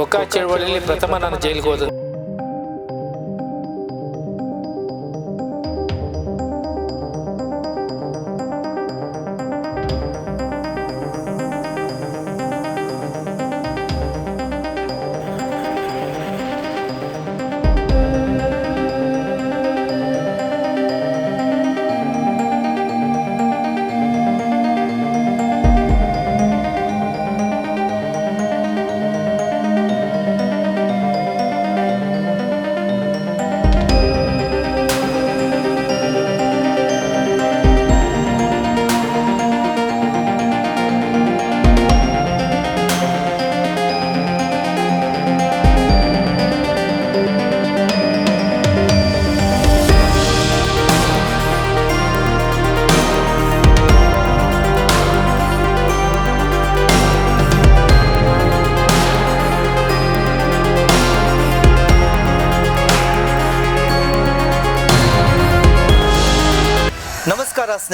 ಕೊಕ್ಕ ಚಳವಳಿಯಲ್ಲಿ ಪ್ರಥಮ ನಾನು ಜೈಲಿಗೆ ಹೋದ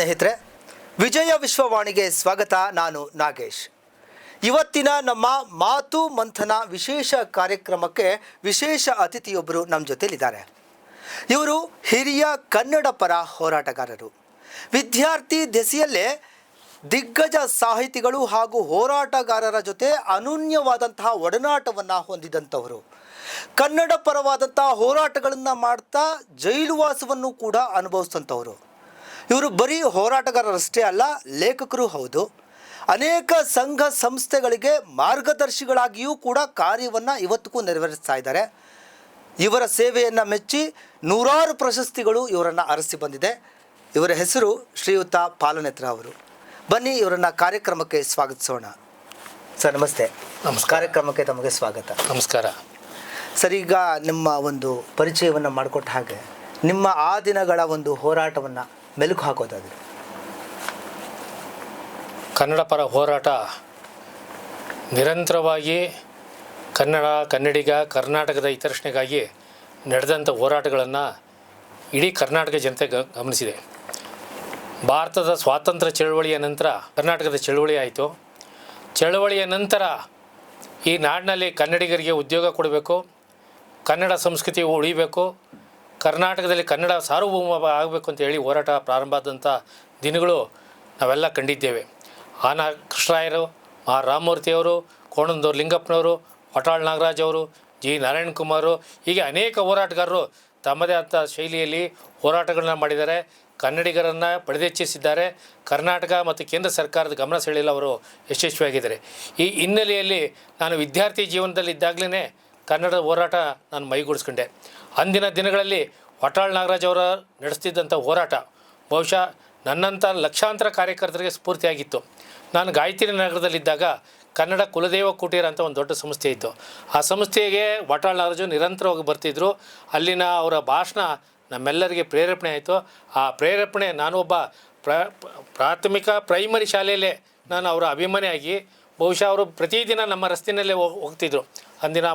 ಸ್ನೇಹಿತರೆ, ವಿಜಯ ವಿಶ್ವವಾಣಿಗೆ ಸ್ವಾಗತ. ನಾನು ನಾಗೇಶ್. ಇವತ್ತಿನ ನಮ್ಮ ಮಾತು ಮಂಥನ ವಿಶೇಷ ಕಾರ್ಯಕ್ರಮಕ್ಕೆ ವಿಶೇಷ ಅತಿಥಿಯೊಬ್ಬರು ನಮ್ಮ ಜೊತೆಯಲ್ಲಿದ್ದಾರೆ ಇವರು ಹಿರಿಯ ಕನ್ನಡ ಪರ ಹೋರಾಟಗಾರರು. ವಿದ್ಯಾರ್ಥಿ ದೆಸೆಯಲ್ಲೇ ದಿಗ್ಗಜ ಸಾಹಿತಿಗಳು ಹಾಗೂ ಹೋರಾಟಗಾರರ ಜೊತೆ ಅನೂನ್ಯವಾದಂತಹ ಒಡನಾಟವನ್ನು ಹೊಂದಿದಂಥವರು. ಕನ್ನಡ ಪರವಾದಂತಹ ಹೋರಾಟಗಳನ್ನು ಮಾಡ್ತಾ ಜೈಲುವಾಸವನ್ನು ಕೂಡ ಅನುಭವಿಸಿದಂಥವರು. ಇವರು ಬರೀ ಹೋರಾಟಗಾರರಷ್ಟೇ ಅಲ್ಲ ಲೇಖಕರು ಹೌದು. ಅನೇಕ ಸಂಘ ಸಂಸ್ಥೆಗಳಿಗೆ ಮಾರ್ಗದರ್ಶಿಗಳಾಗಿಯೂ ಕೂಡ ಕಾರ್ಯವನ್ನು ಇವತ್ತಿಗೂ ನೆರವೇರಿಸ್ತಾ ಇದ್ದಾರೆ. ಇವರ ಸೇವೆಯನ್ನು ಮೆಚ್ಚಿ ನೂರಾರು ಪ್ರಶಸ್ತಿಗಳು ಇವರನ್ನು ಅರಸಿ ಬಂದಿದೆ. ಇವರ ಹೆಸರು ಶ್ರೀಯುತ ಪಾಲನೆತ್ರ ಅವರು. ಬನ್ನಿ ಇವರನ್ನು ಕಾರ್ಯಕ್ರಮಕ್ಕೆ ಸ್ವಾಗತಿಸೋಣ. ಸರ್ ನಮಸ್ತೆ. ನಮಸ್ಕಾರ. ಕಾರ್ಯಕ್ರಮಕ್ಕೆ ತಮಗೆ ಸ್ವಾಗತ. ನಮಸ್ಕಾರ. ಸರ್ ಈಗ ನಿಮ್ಮ ಒಂದು ಪರಿಚಯವನ್ನು ಮಾಡಿಕೊಟ್ಟ ಹಾಗೆ ನಿಮ್ಮ ಆ ದಿನಗಳ ಒಂದು ಹೋರಾಟವನ್ನು ಮೆಲುಕು ಹಾಕೋದಾದ್ರೆ. ಕನ್ನಡ ಪರ ಹೋರಾಟ ನಿರಂತರವಾಗಿ ಕನ್ನಡ, ಕನ್ನಡಿಗ, ಕರ್ನಾಟಕದ ಹಿತರಕ್ಷಣೆಗಾಗಿ ನಡೆದಂಥ ಹೋರಾಟಗಳನ್ನು ಇಡೀ ಕರ್ನಾಟಕ ಜನತೆ ಗಮನಿಸಿದೆ. ಭಾರತದ ಸ್ವಾತಂತ್ರ್ಯ ಚಳವಳಿಯ ನಂತರ, ಕರ್ನಾಟಕದ ಚಳವಳಿ ಆಯಿತು. ಚಳವಳಿಯ ನಂತರ ಈ ನಾಡಿನಲ್ಲಿ ಕನ್ನಡಿಗರಿಗೆ ಉದ್ಯೋಗ ಕೊಡಬೇಕು, ಕನ್ನಡ ಸಂಸ್ಕೃತಿ ಉಳಿಬೇಕು ಕರ್ನಾಟಕದಲ್ಲಿ ಕನ್ನಡ ಸಾರ್ವಭೌಮ ಆಗಬೇಕು ಅಂತ ಹೇಳಿ ಹೋರಾಟ ಪ್ರಾರಂಭ ಆದಂಥ ದಿನಗಳು ನಾವೆಲ್ಲ ಕಂಡಿದ್ದೇವೆ. ಆನ ಕೃಷ್ಣರಾಯರು, ಆ ರಾಮಮೂರ್ತಿಯವರು ಕೋಣಂದೂರು ಲಿಂಗಪ್ಪನವರು ಹೊಟಾಳ್ ನಾಗರಾಜ್ ಅವರು, ಜಿ ನಾರಾಯಣ ಕುಮಾರು ಹೀಗೆ ಅನೇಕ ಹೋರಾಟಗಾರರು ತಮ್ಮದೇ ಆದ ಶೈಲಿಯಲ್ಲಿ ಹೋರಾಟಗಳನ್ನ ಮಾಡಿದ್ದಾರೆ. ಕನ್ನಡಿಗರನ್ನು ಪಡೆದೆಚ್ಚಿಸಿದ್ದಾರೆ. ಕರ್ನಾಟಕ ಮತ್ತು ಕೇಂದ್ರ ಸರ್ಕಾರದ ಗಮನ ಸೆಳೆಯಲು ಅವರು ಯಶಸ್ವಿಯಾಗಿದ್ದಾರೆ. ಈ ಹಿನ್ನೆಲೆಯಲ್ಲಿ ನಾನು ವಿದ್ಯಾರ್ಥಿ ಜೀವನದಲ್ಲಿ ಇದ್ದಾಗಲೇ ಕನ್ನಡದ ಹೋರಾಟ ನಾನು ಮೈಗೂಡಿಸ್ಕೊಂಡೆ. ಅಂದಿನ ದಿನಗಳಲ್ಲಿ ವಟಾಳ್ ನಾಗರಾಜ್ ಅವರ ನಡೆಸ್ತಿದ್ದಂಥ ಹೋರಾಟ ಬಹುಶಃ ನನ್ನಂಥ ಲಕ್ಷಾಂತರ ಕಾರ್ಯಕರ್ತರಿಗೆ ಸ್ಫೂರ್ತಿಯಾಗಿತ್ತು. ನಾನು ಗಾಯತ್ರಿ ನಗರದಲ್ಲಿದ್ದಾಗ ಕನ್ನಡ ಕುಲದೇವ ಕುಟೀರ ಅಂತ ಒಂದು ದೊಡ್ಡ ಸಂಸ್ಥೆ ಇತ್ತು. ಆ ಸಂಸ್ಥೆಗೆ ವಟಾಳ್ ನಾಗರಾಜು ನಿರಂತರವಾಗಿ ಬರ್ತಿದ್ದರು ಅಲ್ಲಿನ ಅವರ ಭಾಷಣ ನಮ್ಮೆಲ್ಲರಿಗೆ ಪ್ರೇರೇಪಣೆ ಆಯಿತು. ಆ ಪ್ರೇರೇಪಣೆ ಒಬ್ಬ ಪ್ರಾಥಮಿಕ ಪ್ರೈಮರಿ ಶಾಲೆಯಲ್ಲೇ ನಾನು ಅವರ ಅಭಿಮಾನಿಯಾಗಿ ಬಹುಶಃ ಅವರು ಪ್ರತಿದಿನ ನಮ್ಮ ರಸ್ತೆಯಲ್ಲೇ ಹೋಗ್- ಹೋಗ್ತಿದ್ರು. ಅಂದಿನ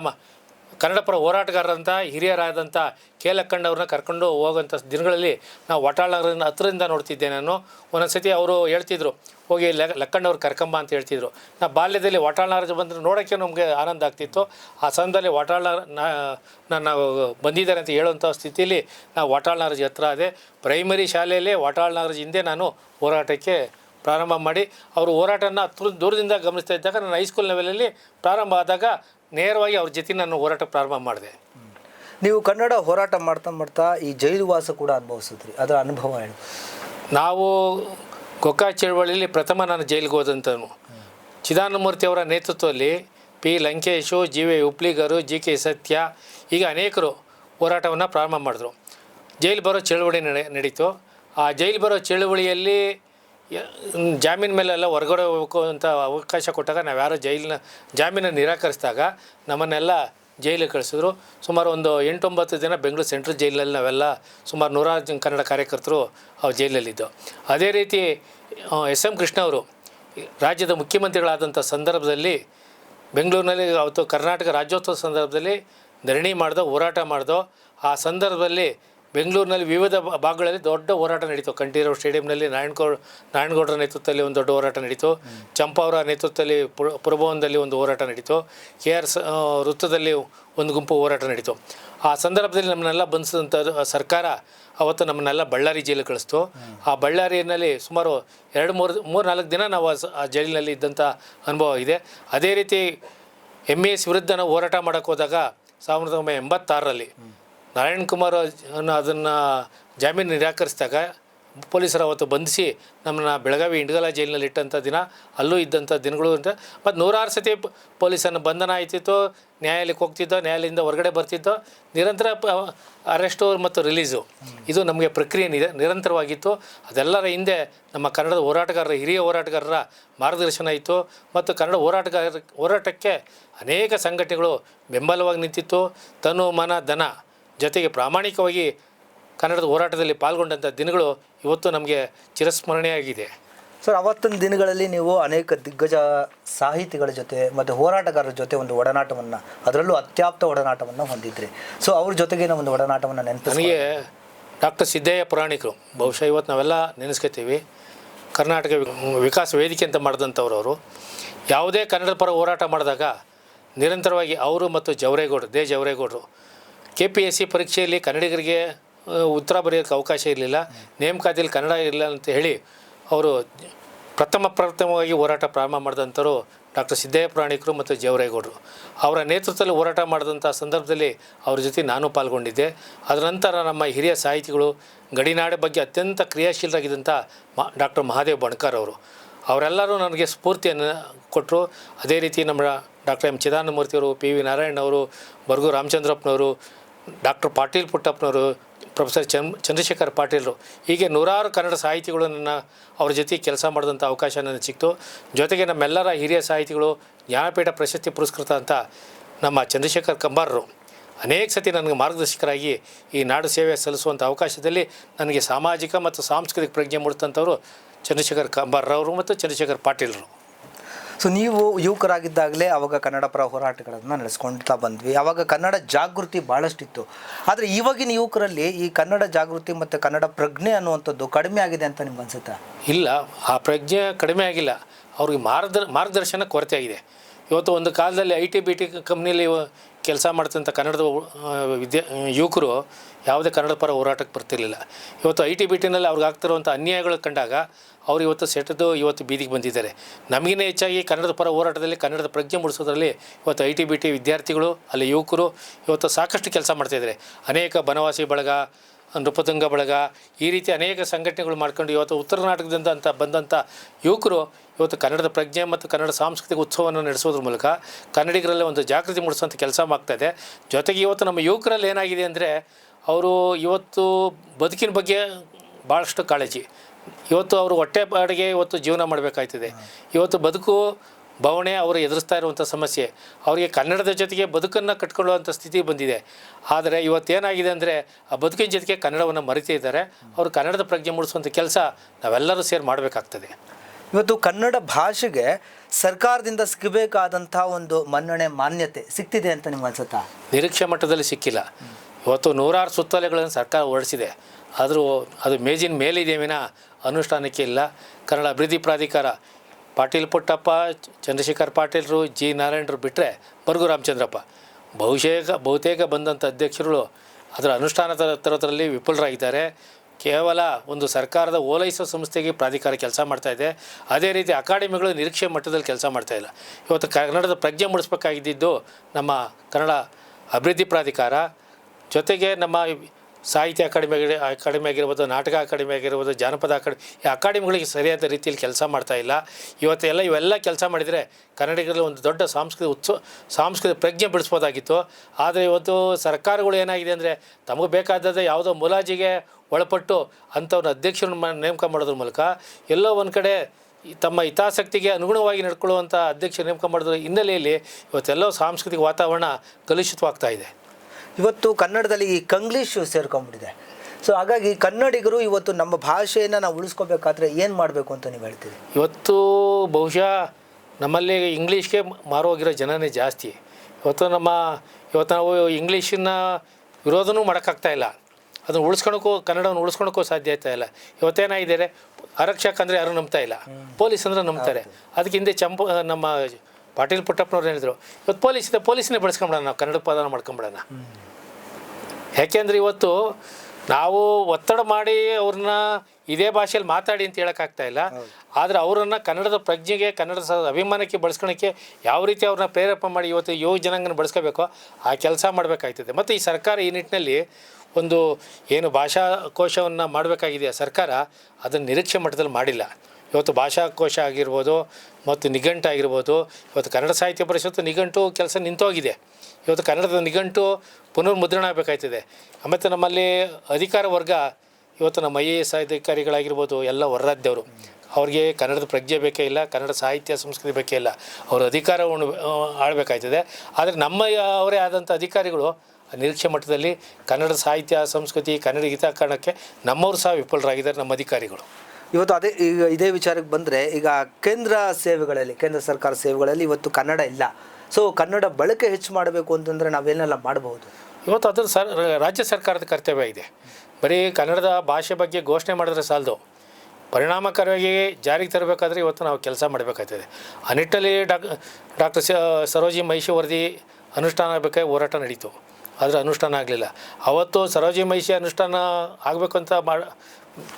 ಮ ಕನ್ನಡ ಪರ ಹೋರಾಟಗಾರರಂಥ ಹಿರಿಯರಾದಂಥ ಕೆ ಲಕ್ಕಣ್ಣವ್ರನ್ನ ಕರ್ಕೊಂಡು ಹೋಗುವಂಥ ದಿನಗಳಲ್ಲಿ ನಾವು ವಟಾಳರನ್ನ ಹತ್ತಿರದಿಂದ ನೋಡ್ತಿದ್ದೆ ನಾನು. ಒಂದೊಂದು ಸತಿ ಅವರು ಹೇಳ್ತಿದ್ರು, ಹೋಗಿ ಲಕ್ ಲಕ್ಕಣ್ಣವ್ರು ಕರ್ಕೊಂಬ ಅಂತ ಹೇಳ್ತಿದ್ರು. ನಾ ಬಾಲ್ಯದಲ್ಲಿ ವಟಾಳನಾರ ಬಂದರೆ ನೋಡೋಕ್ಕೆ ನಮಗೆ ಆನಂದ ಆಗ್ತಿತ್ತು. ಆ ಸಂದರ್ಭದಲ್ಲಿ ವಟಾಳ ನನ್ನ ಬಂದಿದ್ದಾರೆ ಅಂತ ಹೇಳುವಂಥ ಸ್ಥಿತಿಯಲ್ಲಿ ನಾವು ವಟಾಳನಾರಜಿ ಹತ್ರ ಅದೇ ಪ್ರೈಮರಿ ಶಾಲೆಯಲ್ಲೇ ವಟಾಳನಾರಜಿ ಹಿಂದೆ ನಾನು ಹೋರಾಟಕ್ಕೆ ಪ್ರಾರಂಭ ಮಾಡಿ, ಅವರು ಹೋರಾಟನ ದೂರದಿಂದ ಗಮನಿಸ್ತಾ ಇದ್ದಾಗ ನಾನು ಹೈಸ್ಕೂಲ್ ಲೆವೆಲಲ್ಲಿ ಪ್ರಾರಂಭ ಆದಾಗ ನೇರವಾಗಿ ಅವ್ರ ಜೊತೆ ನಾನು ಹೋರಾಟ ಪ್ರಾರಂಭ ಮಾಡಿದೆ. ನೀವು ಕನ್ನಡ ಹೋರಾಟ ಮಾಡ್ತಾ ಮಾಡ್ತಾ ಈ ಜೈಲುವಾಸ ಕೂಡ ಅನುಭವಿಸಿದ್ರಿ. ಅದರ ಅನುಭವ ಏನು? ನಾವು ಕೊಕ್ಕಾ ಚಳವಳಿಯಲ್ಲಿ ಪ್ರಥಮ ನಾನು ಜೈಲಿಗೆ ಹೋದಂಥನು ಚಿದಾನಂದಮೂರ್ತಿ ಅವರ ನೇತೃತ್ವದಲ್ಲಿ ಪಿ ಲಂಕೇಶು ಜಿ ವಿ ಉಪ್ಲಿಗರು ಜಿ ಕೆ ಸತ್ಯ ಈಗ ಅನೇಕರು ಹೋರಾಟವನ್ನು ಪ್ರಾರಂಭ ಮಾಡಿದ್ರು. ಜೈಲು ಬರೋ ಚಳವಳಿ ನಡೆ ನಡೀತು. ಆ ಜೈಲು ಬರೋ ಚಳವಳಿಯಲ್ಲಿ ಜಾಮೀನು ಮೇಲೆಲ್ಲ ಹೊರಗಡೆ ಹೋಗಬೇಕು ಅಂತ ಅವಕಾಶ ಕೊಟ್ಟಾಗ ನಾವು ಯಾರೋ ಜೈಲಿನ ಜಾಮೀನನ್ನು ನಿರಾಕರಿಸಿದಾಗ ನಮ್ಮನ್ನೆಲ್ಲ ಜೈಲಿಗೆ ಕಳಿಸಿದ್ರು. ಸುಮಾರು ಒಂದು ಎಂಟೊಂಬತ್ತು ದಿನ ಬೆಂಗಳೂರು ಸೆಂಟ್ರಲ್ ಜೈಲಲ್ಲಿ ನಾವೆಲ್ಲ ಸುಮಾರು ನೂರಾರು ಕನ್ನಡ ಕಾರ್ಯಕರ್ತರು ಅವ್ರು ಜೈಲಲ್ಲಿದ್ದು ಅದೇ ರೀತಿ ಎಸ್ ಎಂ ಕೃಷ್ಣ ಅವರು ರಾಜ್ಯದ ಮುಖ್ಯಮಂತ್ರಿಗಳಾದಂಥ ಸಂದರ್ಭದಲ್ಲಿ ಬೆಂಗಳೂರಿನಲ್ಲಿ ಅವತ್ತು ಕರ್ನಾಟಕ ರಾಜ್ಯೋತ್ಸವ ಸಂದರ್ಭದಲ್ಲಿ ಧರಣಿ ಮಾಡ್ದೋ, ಹೋರಾಟ ಮಾಡ್ದೋ, ಆ ಸಂದರ್ಭದಲ್ಲಿ ಬೆಂಗಳೂರಿನಲ್ಲಿ ವಿವಿಧ ಭಾಗಗಳಲ್ಲಿ ದೊಡ್ಡ ಹೋರಾಟ ನಡೀತು. ಕಂಠೀರವ ಸ್ಟೇಡಿಯಂನಲ್ಲಿ ನಾರಾಯಣಗೌಡ, ನಾರಾಯಣಗೌಡರ ನೇತೃತ್ವದಲ್ಲಿ ಒಂದು ದೊಡ್ಡ ಹೋರಾಟ ನಡೀತು. ಚಂಪಾ ಅವರ ನೇತೃತ್ವದಲ್ಲಿ ಪುರ, ಪುರಭವನದಲ್ಲಿ ಒಂದು ಹೋರಾಟ ನಡೀತು. ಕೆ ಆರ್ ವೃತ್ತದಲ್ಲಿ ಒಂದು ಗುಂಪು ಹೋರಾಟ ನಡೀತು. ಆ ಸಂದರ್ಭದಲ್ಲಿ ನಮ್ಮನ್ನೆಲ್ಲ ಬಂಧಿಸಿದಂಥ ಸರ್ಕಾರ ಅವತ್ತು ನಮ್ಮನ್ನೆಲ್ಲ ಬಳ್ಳಾರಿ ಜೈಲಿಗೆ ಕಳಿಸ್ತು. ಆ ಬಳ್ಳಾರಿಯಲ್ಲಿ ಸುಮಾರು ಎರಡು, ಮೂರು ಮೂರು ನಾಲ್ಕು ದಿನ ನಾವು ಆ ಜೈಲಿನಲ್ಲಿ ಇದ್ದಂಥ ಅನುಭವ ಇದೆ. ಅದೇ ರೀತಿ ಎಂ ಎಸ್ ವಿರುದ್ಧ ನಾವು ಹೋರಾಟ ಮಾಡೋಕ್ಕೆ ಹೋದಾಗ ಸಾವಿರದ ಒಂಬೈನೂರ ಎಂಬತ್ತಾರರಲ್ಲಿ ನಾರಾಯಣ್ ಕುಮಾರ್ ಅದನ್ನು ಜಾಮೀನು ನಿರಾಕರಿಸಿದಾಗ ಪೊಲೀಸರು ಅವತ್ತು ಬಂಧಿಸಿ ನಮ್ಮನ್ನು ಬೆಳಗಾವಿ ಇಂಡಗಲ ಜೈಲಿನಲ್ಲಿ ಇಟ್ಟಂಥ ದಿನ, ಅಲ್ಲೂ ಇದ್ದಂಥ ದಿನಗಳು ಅಂತ. ಮತ್ತು ನೂರಾರು ಸತಿ ಪೊಲೀಸನ್ನು ಬಂಧನ ಆಯ್ತಿತ್ತು, ನ್ಯಾಯಾಲಯಕ್ಕೆ ಹೋಗ್ತಿದ್ದೋ ನ್ಯಾಯಾಲಯದಿಂದ ಹೊರಗಡೆ ಬರ್ತಿದ್ದೋ ನಿರಂತರ ಅರೆಸ್ಟು ಮತ್ತು ರಿಲೀಸು. ಇದು ನಮಗೆ ಪ್ರಕ್ರಿಯೆ ನಿರ, ನಿರಂತರವಾಗಿತ್ತು. ಅದೆಲ್ಲರ ಹಿಂದೆ ನಮ್ಮ ಕನ್ನಡದ ಹೋರಾಟಗಾರರ, ಹಿರಿಯ ಹೋರಾಟಗಾರರ ಮಾರ್ಗದರ್ಶನ ಇತ್ತು. ಮತ್ತು ಕನ್ನಡ ಹೋರಾಟಗಾರ, ಹೋರಾಟಕ್ಕೆ ಅನೇಕ ಸಂಘಟನೆಗಳು ಬೆಂಬಲವಾಗಿ ನಿಂತಿತ್ತು. ತನು, ಮನ, ಧನ ಜೊತೆಗೆ ಪ್ರಾಮಾಣಿಕವಾಗಿ ಕನ್ನಡದ ಹೋರಾಟದಲ್ಲಿ ಪಾಲ್ಗೊಂಡಂಥ ದಿನಗಳು ಇವತ್ತು ನಮಗೆ ಚಿರಸ್ಮರಣೆಯಾಗಿದೆ ಸರ್ ಅವತ್ತಿನ ದಿನಗಳಲ್ಲಿ ನೀವು ಅನೇಕ ದಿಗ್ಗಜ ಸಾಹಿತಿಗಳ ಜೊತೆ ಮತ್ತು ಹೋರಾಟಗಾರರ ಜೊತೆ ಒಂದು ಒಡನಾಟವನ್ನು ಅದರಲ್ಲೂ ಅತ್ಯಾಪ್ತ ಒಡನಾಟವನ್ನು ಹೊಂದಿದ್ರಿ. ಸೊ ಅವ್ರ ಜೊತೆಗಿನ ಒಂದು ಒಡನಾಟವನ್ನು ನೆನಪು ನನಗೆ ಡಾಕ್ಟರ್ ಸಿದ್ದಯ್ಯ ಪುರಾಣಿಕರು ಬಹುಶಃ ಇವತ್ತು ನಾವೆಲ್ಲ ನೆನೆಸ್ಕೊತೀವಿ. ಕರ್ನಾಟಕ ವಿಕಾಸ ವೇದಿಕೆ ಅಂತ ಮಾಡಿದಂಥವ್ರು ಅವರು. ಯಾವುದೇ ಕನ್ನಡ ಪರ ಹೋರಾಟ ಮಾಡಿದಾಗ ನಿರಂತರವಾಗಿ ಅವರು ಮತ್ತು ಜವರೇಗೌಡರು ದೇ ಜವರೇಗೌಡರು ಕೆ ಪಿ ಎಸ್ ಸಿ ಪರೀಕ್ಷೆಯಲ್ಲಿ ಕನ್ನಡಿಗರಿಗೆ ಉತ್ತರ ಬರೆಯೋಕ್ಕೆ ಅವಕಾಶ ಇರಲಿಲ್ಲ. ನೇಮಕಾತಿಯಲ್ಲಿ ಕನ್ನಡ ಇರಲಿಲ್ಲ ಅಂತ ಹೇಳಿ ಅವರು ಪ್ರಥಮ ಪ್ರಥಮವಾಗಿ ಹೋರಾಟ ಪ್ರಾರಂಭ ಮಾಡಿದಂಥವರು ಡಾಕ್ಟರ್ ಸಿದ್ದಯ್ಯ ಪ್ರಾಣಿಕರು ಮತ್ತು ಜವರೇಗೌಡರು ಅವರ ನೇತೃತ್ವದಲ್ಲಿ ಹೋರಾಟ ಮಾಡಿದಂಥ ಸಂದರ್ಭದಲ್ಲಿ ಅವ್ರ ಜೊತೆ ನಾನು ಪಾಲ್ಗೊಂಡಿದ್ದೆ. ಅದರ ನಂತರ ನಮ್ಮ ಹಿರಿಯ ಸಾಹಿತಿಗಳು, ಗಡಿನಾಡ ಬಗ್ಗೆ ಅತ್ಯಂತ ಕ್ರಿಯಾಶೀಲರಾಗಿದ್ದಂಥ ಮಾ, ಡಾಕ್ಟರ್ ಮಹಾದೇವ್ ಬಣ್ಕರ್ ಅವರು. ಅವರೆಲ್ಲರೂ ನನಗೆ ಸ್ಫೂರ್ತಿಯನ್ನು ಕೊಟ್ಟರು. ಅದೇ ರೀತಿ ನಮ್ಮ ಡಾಕ್ಟರ್ ಎಂ ಚಿದಾನಂದಮೂರ್ತಿಯವರು ಪಿ ವಿ ನಾರಾಯಣ್ ಅವರು, ಬರ್ಗು ರಾಮಚಂದ್ರಪ್ಪನವರು ಡಾಕ್ಟರ್ ಪಾಟೀಲ್ ಪುಟ್ಟಪ್ಪನವರು, ಪ್ರೊಫೆಸರ್ ಚಂದ್, ಚಂದ್ರಶೇಖರ್ ಪಾಟೀಲರು, ಹೀಗೆ ನೂರಾರು ಕನ್ನಡ ಸಾಹಿತಿಗಳು ನನ್ನ, ಅವ್ರ ಜೊತೆ ಕೆಲಸ ಮಾಡಿದಂಥ ಅವಕಾಶ ನನಗೆ ಸಿಕ್ತು. ಜೊತೆಗೆ ನಮ್ಮೆಲ್ಲರ ಹಿರಿಯ ಸಾಹಿತಿಗಳು, ಜ್ಞಾನಪೀಠ ಪ್ರಶಸ್ತಿ ಪುರಸ್ಕೃತ ಅಂತ ನಮ್ಮ ಚಂದ್ರಶೇಖರ್ ಕಂಬಾರರು. ಅನೇಕ ಸತಿ ನನಗೆ ಮಾರ್ಗದರ್ಶಕರಾಗಿ ಈ ನಾಡು ಸೇವೆ ಸಲ್ಲಿಸುವಂಥ ಅವಕಾಶದಲ್ಲಿ ನನಗೆ ಸಾಮಾಜಿಕ ಮತ್ತು ಸಾಂಸ್ಕೃತಿಕ ಪ್ರಜ್ಞೆ ಮೂಡಿದಂಥವರು ಚಂದ್ರಶೇಖರ್ ಕಂಬಾರ್ರವರು ಮತ್ತು ಚಂದ್ರಶೇಖರ್ ಪಾಟೀಲರು. ಸೊ ನೀವು ಯುವಕರಾಗಿದ್ದಾಗಲೇ ಅವಾಗ ಕನ್ನಡ ಪರ ಹೋರಾಟಗಳನ್ನು ನಡೆಸ್ಕೊಳ್ತಾ ಬಂದ್ವಿ. ಅವಾಗ ಕನ್ನಡ ಜಾಗೃತಿ ಭಾಳಷ್ಟಿತ್ತು ಆದರೆ ಇವಾಗಿನ ಯುವಕರಲ್ಲಿ ಈ ಕನ್ನಡ ಜಾಗೃತಿ ಮತ್ತು ಕನ್ನಡ ಪ್ರಜ್ಞೆ ಅನ್ನುವಂಥದ್ದು ಕಡಿಮೆ ಆಗಿದೆ ಅಂತ ನಿಮ್ಗೆ ಅನ್ಸುತ್ತಾ? ಇಲ್ಲ, ಆ ಪ್ರಜ್ಞೆ ಕಡಿಮೆ ಆಗಿಲ್ಲ. ಅವ್ರಿಗೆ ಮಾರ್ಗದ ಮಾರ್ಗದರ್ಶನ ಕೊರತೆ ಆಗಿದೆ. ಇವತ್ತು ಒಂದು ಕಾಲದಲ್ಲಿ ಐ ಟಿ, ಬಿ, ಟಿ ಕಂಪ್ನಿಯಲ್ಲಿ ಕೆಲಸ ಮಾಡ್ತಂಥ ಕನ್ನಡದ ವಿದ್ಯಾ, ಯುವಕರು ಯಾವುದೇ ಕನ್ನಡ ಪರ ಹೋರಾಟಕ್ಕೆ ಬರ್ತಿರಲಿಲ್ಲ. ಇವತ್ತು ಐ ಟಿ ಬಿ ಟಿನಲ್ಲಿ ಅವ್ರಿಗೆ ಆಗ್ತಿರುವಂಥ ಅನ್ಯಾಯಗಳು ಕಂಡಾಗ ಅವ್ರು ಇವತ್ತು ಸೆಟದು ಇವತ್ತು ಬೀದಿಗೆ ಬಂದಿದ್ದಾರೆ. ನಮಗಿನ್ನೇ ಹೆಚ್ಚಾಗಿ ಕನ್ನಡದ ಪರ ಹೋರಾಟದಲ್ಲಿ ಕನ್ನಡದ ಪ್ರಜ್ಞೆ ಮೂಡಿಸೋದ್ರಲ್ಲಿ ಇವತ್ತು ಐ ಟಿ ಬಿ ಟಿ ವಿದ್ಯಾರ್ಥಿಗಳು, ಅಲ್ಲಿ ಯುವಕರು ಇವತ್ತು ಸಾಕಷ್ಟು ಕೆಲಸ ಮಾಡ್ತಾಯಿದ್ದಾರೆ ಅನೇಕ ಬನವಾಸಿ ಬಳಗ ನೃಪತುಂಗ ಬಳಗ ಈ ರೀತಿ ಅನೇಕ ಸಂಘಟನೆಗಳು ಮಾಡ್ಕೊಂಡು ಇವತ್ತು ಉತ್ತರ ಕರ್ನಾಟಕದಿಂದ ಅಂತ ಬಂದಂಥ ಯುವಕರು ಇವತ್ತು ಕನ್ನಡದ ಪ್ರಜ್ಞೆ ಮತ್ತು ಕನ್ನಡ ಸಾಂಸ್ಕೃತಿಕ ಉತ್ಸವವನ್ನು ನಡೆಸೋದ್ರ ಮೂಲಕ ಕನ್ನಡಿಗರಲ್ಲೇ ಒಂದು ಜಾಗೃತಿ ಮೂಡಿಸುವಂಥ ಕೆಲಸ ಆಗ್ತಾಯಿದೆ ಜೊತೆಗೆ ಇವತ್ತು ನಮ್ಮ ಯುವಕರಲ್ಲಿ ಏನಾಗಿದೆ ಅಂದರೆ ಅವರು ಇವತ್ತು ಬದುಕಿನ ಬಗ್ಗೆ ಭಾಳಷ್ಟು ಕಾಳಜಿ. ಇವತ್ತು ಅವರು ಹೊಟ್ಟೆ ಪಾಡಿಗೆ ಇವತ್ತು ಜೀವನ ಮಾಡಬೇಕಾಯ್ತದೆ. ಇವತ್ತು ಬದುಕು ಬವಣೆ ಅವರು ಎದುರಿಸ್ತಾ ಇರುವಂಥ ಸಮಸ್ಯೆ. ಅವರಿಗೆ ಕನ್ನಡದ ಜೊತೆಗೆ ಬದುಕನ್ನು ಕಟ್ಕೊಳ್ಳುವಂಥ ಸ್ಥಿತಿ ಬಂದಿದೆ. ಆದರೆ ಇವತ್ತೇನಾಗಿದೆ ಅಂದರೆ ಆ ಬದುಕಿನ ಜೊತೆಗೆ ಕನ್ನಡವನ್ನು ಮರಿತಾ ಇದ್ದಾರೆ. ಅವರು ಕನ್ನಡದ ಪ್ರಜ್ಞೆ ಮೂಡಿಸುವಂಥ ಕೆಲಸ ನಾವೆಲ್ಲರೂ ಸೇರಿ ಮಾಡಬೇಕಾಗ್ತದೆ. ಇವತ್ತು ಕನ್ನಡ ಭಾಷೆಗೆ ಸರ್ಕಾರದಿಂದ ಸಿಗಬೇಕಾದಂಥ ಒಂದು ಮನ್ನಣೆ ಮಾನ್ಯತೆ ಸಿಗ್ತಿದೆ ಅಂತ ನಿಮ್ಗೆ ಅನ್ಸುತ್ತಾ? ನಿರೀಕ್ಷೆ ಮಟ್ಟದಲ್ಲಿ ಸಿಕ್ಕಿಲ್ಲ. ಇವತ್ತು ನೂರಾರು ಸುತ್ತೋಲೆಗಳನ್ನು ಸರ್ಕಾರ ಹೊರಡಿಸಿದೆ ಆದರೂ ಅದು ಮೇಜಿನ ಮೇಲಿದೆ ವಿನ ಅನುಷ್ಠಾನಕ್ಕೆ ಇಲ್ಲ. ಕನ್ನಡ ಅಭಿವೃದ್ಧಿ ಪ್ರಾಧಿಕಾರ ಪಾಟೀಲ್ ಪುಟ್ಟಪ್ಪ, ಚಂದ್ರಶೇಖರ್ ಪಾಟೀಲ್ರು, ಜಿ. ನಾರಾಯಣರು ಬಿಟ್ಟರೆ ಬರ್ಗು ರಾಮಚಂದ್ರಪ್ಪ. ಬಹುಶೇಕ, ಬಹುತೇಕ ಬಂದಂಥ ಅಧ್ಯಕ್ಷರುಗಳು ಅದರ ಅನುಷ್ಠಾನ ತರ- ತರೋದ್ರಲ್ಲಿ ವಿಫಲರಾಗಿದ್ದಾರೆ. ಕೇವಲ ಒಂದು ಸರ್ಕಾರದ ಓಲೈಸೋ ಸಂಸ್ಥೆಗೆ ಪ್ರಾಧಿಕಾರ ಕೆಲಸ ಮಾಡ್ತಾ ಇದೆ. ಅದೇ ರೀತಿ ಅಕಾಡೆಮಿಗಳು ನಿರೀಕ್ಷೆ ಮಟ್ಟದಲ್ಲಿ ಕೆಲಸ ಮಾಡ್ತಾ ಇಲ್ಲ. ಇವತ್ತು ಕನ್ನಡದ ಪ್ರಜ್ಞೆ ಮೂಡಿಸ್ಬೇಕಾಗಿದ್ದು ನಮ್ಮ ಕನ್ನಡ ಅಭಿವೃದ್ಧಿ ಪ್ರಾಧಿಕಾರ. ಜೊತೆಗೆ ನಮ್ಮ ಸಾಹಿತ್ಯ ಅಕಾಡೆಮಿ ಅಕಾಡೆಮಿ ಆಗಿರ್ಬೋದು, ನಾಟಕ ಅಕಾಡೆಮಿ ಆಗಿರ್ಬೋದು, ಜಾನಪದ ಅಕಾಡೆಮಿ ಈ ಅಕಾಡೆಮಿಗಳಿಗೆ ಸರಿಯಾದ ರೀತಿಯಲ್ಲಿ ಕೆಲಸ ಮಾಡ್ತಾ ಇಲ್ಲ. ಇವತ್ತೆಲ್ಲ ಇವೆಲ್ಲ ಕೆಲಸ ಮಾಡಿದರೆ ಕನ್ನಡಿಗರಲ್ಲಿ ಒಂದು ದೊಡ್ಡ ಸಾಂಸ್ಕೃತಿಕ ಉತ್ಸವ, ಸಾಂಸ್ಕೃತಿಕ ಪ್ರಜ್ಞೆ ಬಿಡಿಸ್ಬೋದಾಗಿತ್ತು. ಆದರೆ ಇವತ್ತು ಸರ್ಕಾರಗಳು ಏನಾಗಿದೆ ಅಂದರೆ ತಮಗೆ ಬೇಕಾದದ್ದು ಯಾವುದೋ ಮುಲಾಜಿಗೆ ಒಳಪಟ್ಟು ಅಂಥವ್ರನ್ನ ಅಧ್ಯಕ್ಷರನ್ನ ನೇಮಕ ಮಾಡೋದ್ರ ಮೂಲಕ ಎಲ್ಲೋ ಒಂದು ಕಡೆ ತಮ್ಮ ಹಿತಾಸಕ್ತಿಗೆ ಅನುಗುಣವಾಗಿ ನಡ್ಕೊಳ್ಳುವಂಥ ಅಧ್ಯಕ್ಷ ನೇಮಕ ಮಾಡೋದ್ರ ಹಿನ್ನೆಲೆಯಲ್ಲಿ ಇವತ್ತೆಲ್ಲೋ ಸಾಂಸ್ಕೃತಿಕ ವಾತಾವರಣ ಕಲುಷಿತವಾಗ್ತಾ ಇದೆ. ಇವತ್ತು ಕನ್ನಡದಲ್ಲಿ ಈ ಕಂಗ್ಲೀಷು ಸೇರ್ಕೊಂಡ್ಬಿಟ್ಟಿದೆ ಸೊ ಹಾಗಾಗಿ ಕನ್ನಡಿಗರು ಇವತ್ತು ನಮ್ಮ ಭಾಷೆಯನ್ನು ನಾವು ಉಳಿಸ್ಕೋಬೇಕಾದ್ರೆ ಏನು ಮಾಡಬೇಕು ಅಂತ ನೀವು ಹೇಳ್ತೀರಿ? ಇವತ್ತು ಬಹುಶಃ ನಮ್ಮಲ್ಲಿ ಇಂಗ್ಲೀಷ್ಗೆ ಮಾರೋಗಿರೋ ಜನನೇ ಜಾಸ್ತಿ. ಇವತ್ತು ನಮ್ಮ ಇವತ್ತು ನಾವು ಇಂಗ್ಲೀಷನ್ನ ವಿರೋಧನೂ ಮಾಡೋಕ್ಕಾಗ್ತಾ ಇಲ್ಲ. ಅದನ್ನು ಉಳಿಸ್ಕೊಳಕ್ಕೂ ಕನ್ನಡವನ್ನು ಉಳಿಸ್ಕೊಳಕ್ಕೂ ಸಾಧ್ಯ ಆಯ್ತಾ ಇಲ್ಲ. ಇವತ್ತೇನಾಗಿದ್ದಾರೆ ಆರಕ್ಷಕ ಅಂದರೆ ಯಾರೂ ನಂಬ್ತಾ ಇಲ್ಲ. ಪೊಲೀಸ್ ಅಂದರೆ ನಂಬ್ತಾರೆ. ಅದಕ್ಕಿಂತ ಹಿಂದೆ ಚಂಪ ನಮ್ಮ ಪಾಟೀಲ್ ಪುಟ್ಟಪ್ಪನವ್ರು ಹೇಳಿದ್ರು ಇವತ್ತು ಪೊಲೀಸ್ ಇದೆ ಪೊಲೀಸ್ನೇ ಬಳಸ್ಕೊಂಬಿಡೋಣ ನಾವು ಕನ್ನಡ ಪದನ ಮಾಡ್ಕೊಂಬಿಡೋಣ. ಯಾಕೆಂದ್ರೆ ಇವತ್ತು ನಾವು ಒತ್ತಡ ಮಾಡಿ ಅವ್ರನ್ನ ಇದೇ ಭಾಷೆಯಲ್ಲಿ ಮಾತಾಡಿ ಅಂತ ಹೇಳೋಕ್ಕಾಗ್ತಾ ಇಲ್ಲ. ಆದರೆ ಅವರನ್ನು ಕನ್ನಡದ ಪ್ರಜ್ಞೆಗೆ ಕನ್ನಡದ ಅಭಿಮಾನಕ್ಕೆ ಬಳಸ್ಕೊಳಕ್ಕೆ ಯಾವ ರೀತಿ ಅವ್ರನ್ನ ಪ್ರೇರೇಪ ಮಾಡಿ ಇವತ್ತು ಯುವ ಜನಾಂಗನ ಬಳಸ್ಕೋಬೇಕೋ ಆ ಕೆಲಸ ಮಾಡಬೇಕಾಗ್ತದೆ ಮತ್ತು ಈ ಸರ್ಕಾರ ಈ ನಿಟ್ಟಿನಲ್ಲಿ ಒಂದು ಏನು ಭಾಷಾಕೋಶವನ್ನು ಮಾಡಬೇಕಾಗಿದೆ ಸರ್ಕಾರ ಅದನ್ನು ನಿರೀಕ್ಷೆ ಮಟ್ಟದಲ್ಲಿ ಮಾಡಿಲ್ಲ. ಇವತ್ತು ಭಾಷಾಕೋಶ ಆಗಿರ್ಬೋದು ಮತ್ತು ನಿಘಂಟು ಆಗಿರ್ಬೋದು, ಇವತ್ತು ಕನ್ನಡ ಸಾಹಿತ್ಯ ಪರಿಷತ್ತು ನಿಘಂಟು ಕೆಲಸ ನಿಂತೋಗಿದೆ. ಇವತ್ತು ಕನ್ನಡದ ನಿಘಂಟು ಪುನರ್ಮುದ್ರಣ ಆಗಬೇಕಾಯ್ತದೆ. ಆಮೇಲೆ ನಮ್ಮಲ್ಲಿ ಅಧಿಕಾರ ವರ್ಗ, ಇವತ್ತು ನಮ್ಮ ಐ ಎ ಎಸ್ ಅಧಿಕಾರಿಗಳಾಗಿರ್ಬೋದು, ಎಲ್ಲ ಹೊರರಾಜ್ಯವರು ಅವ್ರಿಗೆ ಕನ್ನಡದ ಪ್ರಜ್ಞೆ ಬೇಕೇ ಇಲ್ಲ, ಕನ್ನಡ ಸಾಹಿತ್ಯ ಸಂಸ್ಕೃತಿ ಬೇಕೇ ಇಲ್ಲ. ಅವರು ಅಧಿಕಾರ ಉಣ್, ಆಳ್ಬೇಕಾಯ್ತದೆ. ಆದರೆ ನಮ್ಮ ಅವರೇ ಆದಂಥ ಅಧಿಕಾರಿಗಳು ನಿರೀಕ್ಷೆ ಮಟ್ಟದಲ್ಲಿ ಕನ್ನಡ ಸಾಹಿತ್ಯ, ಸಂಸ್ಕೃತಿ, ಕನ್ನಡ ಹಿತಕರಣಕ್ಕೆ ನಮ್ಮವರು ಸಹ ವಿಫಲರಾಗಿದ್ದಾರೆ ನಮ್ಮ ಅಧಿಕಾರಿಗಳು. ಇವತ್ತು ಅದೇ ಈಗ ಇದೇ ವಿಚಾರಕ್ಕೆ ಬಂದರೆ ಈಗ ಕೇಂದ್ರ ಸೇವೆಗಳಲ್ಲಿ, ಕೇಂದ್ರ ಸರ್ಕಾರ ಸೇವೆಗಳಲ್ಲಿ ಇವತ್ತು ಕನ್ನಡ ಇಲ್ಲ. ಸೊ ಕನ್ನಡ ಬಳಕೆ ಹೆಚ್ಚು ಮಾಡಬೇಕು ಅಂತಂದರೆ ನಾವೇನೆಲ್ಲ ಮಾಡಬಹುದು? ಇವತ್ತು ಅದು ಸರ್, ರಾಜ್ಯ ಸರ್ಕಾರದ ಕರ್ತವ್ಯ ಇದೆ. ಬರೀ ಕನ್ನಡದ ಭಾಷೆ ಬಗ್ಗೆ ಘೋಷಣೆ ಮಾಡಿದ್ರೆ ಸಾಲದು. ಪರಿಣಾಮಕಾರಿಯಾಗಿ ಜಾರಿಗೆ ತರಬೇಕಾದ್ರೆ ಇವತ್ತು ನಾವು ಕೆಲಸ ಮಾಡಬೇಕಾಗ್ತದೆ. ಆ ನಿಟ್ಟಲ್ಲಿ ಡಾಕ್, ಡಾಕ್ಟರ್ ಸರೋಜಿ ಮಹಿಷಿ ವರದಿ ಅನುಷ್ಠಾನ ಆಗಬೇಕಾಗಿ ಹೋರಾಟ ನಡೀತು. ಆದರೆ ಅನುಷ್ಠಾನ ಆಗಲಿಲ್ಲ. ಅವತ್ತು ಸರೋಜಿ ಮಹಿಷಿ ಅನುಷ್ಠಾನ ಆಗಬೇಕು ಅಂತ ಮಾಡ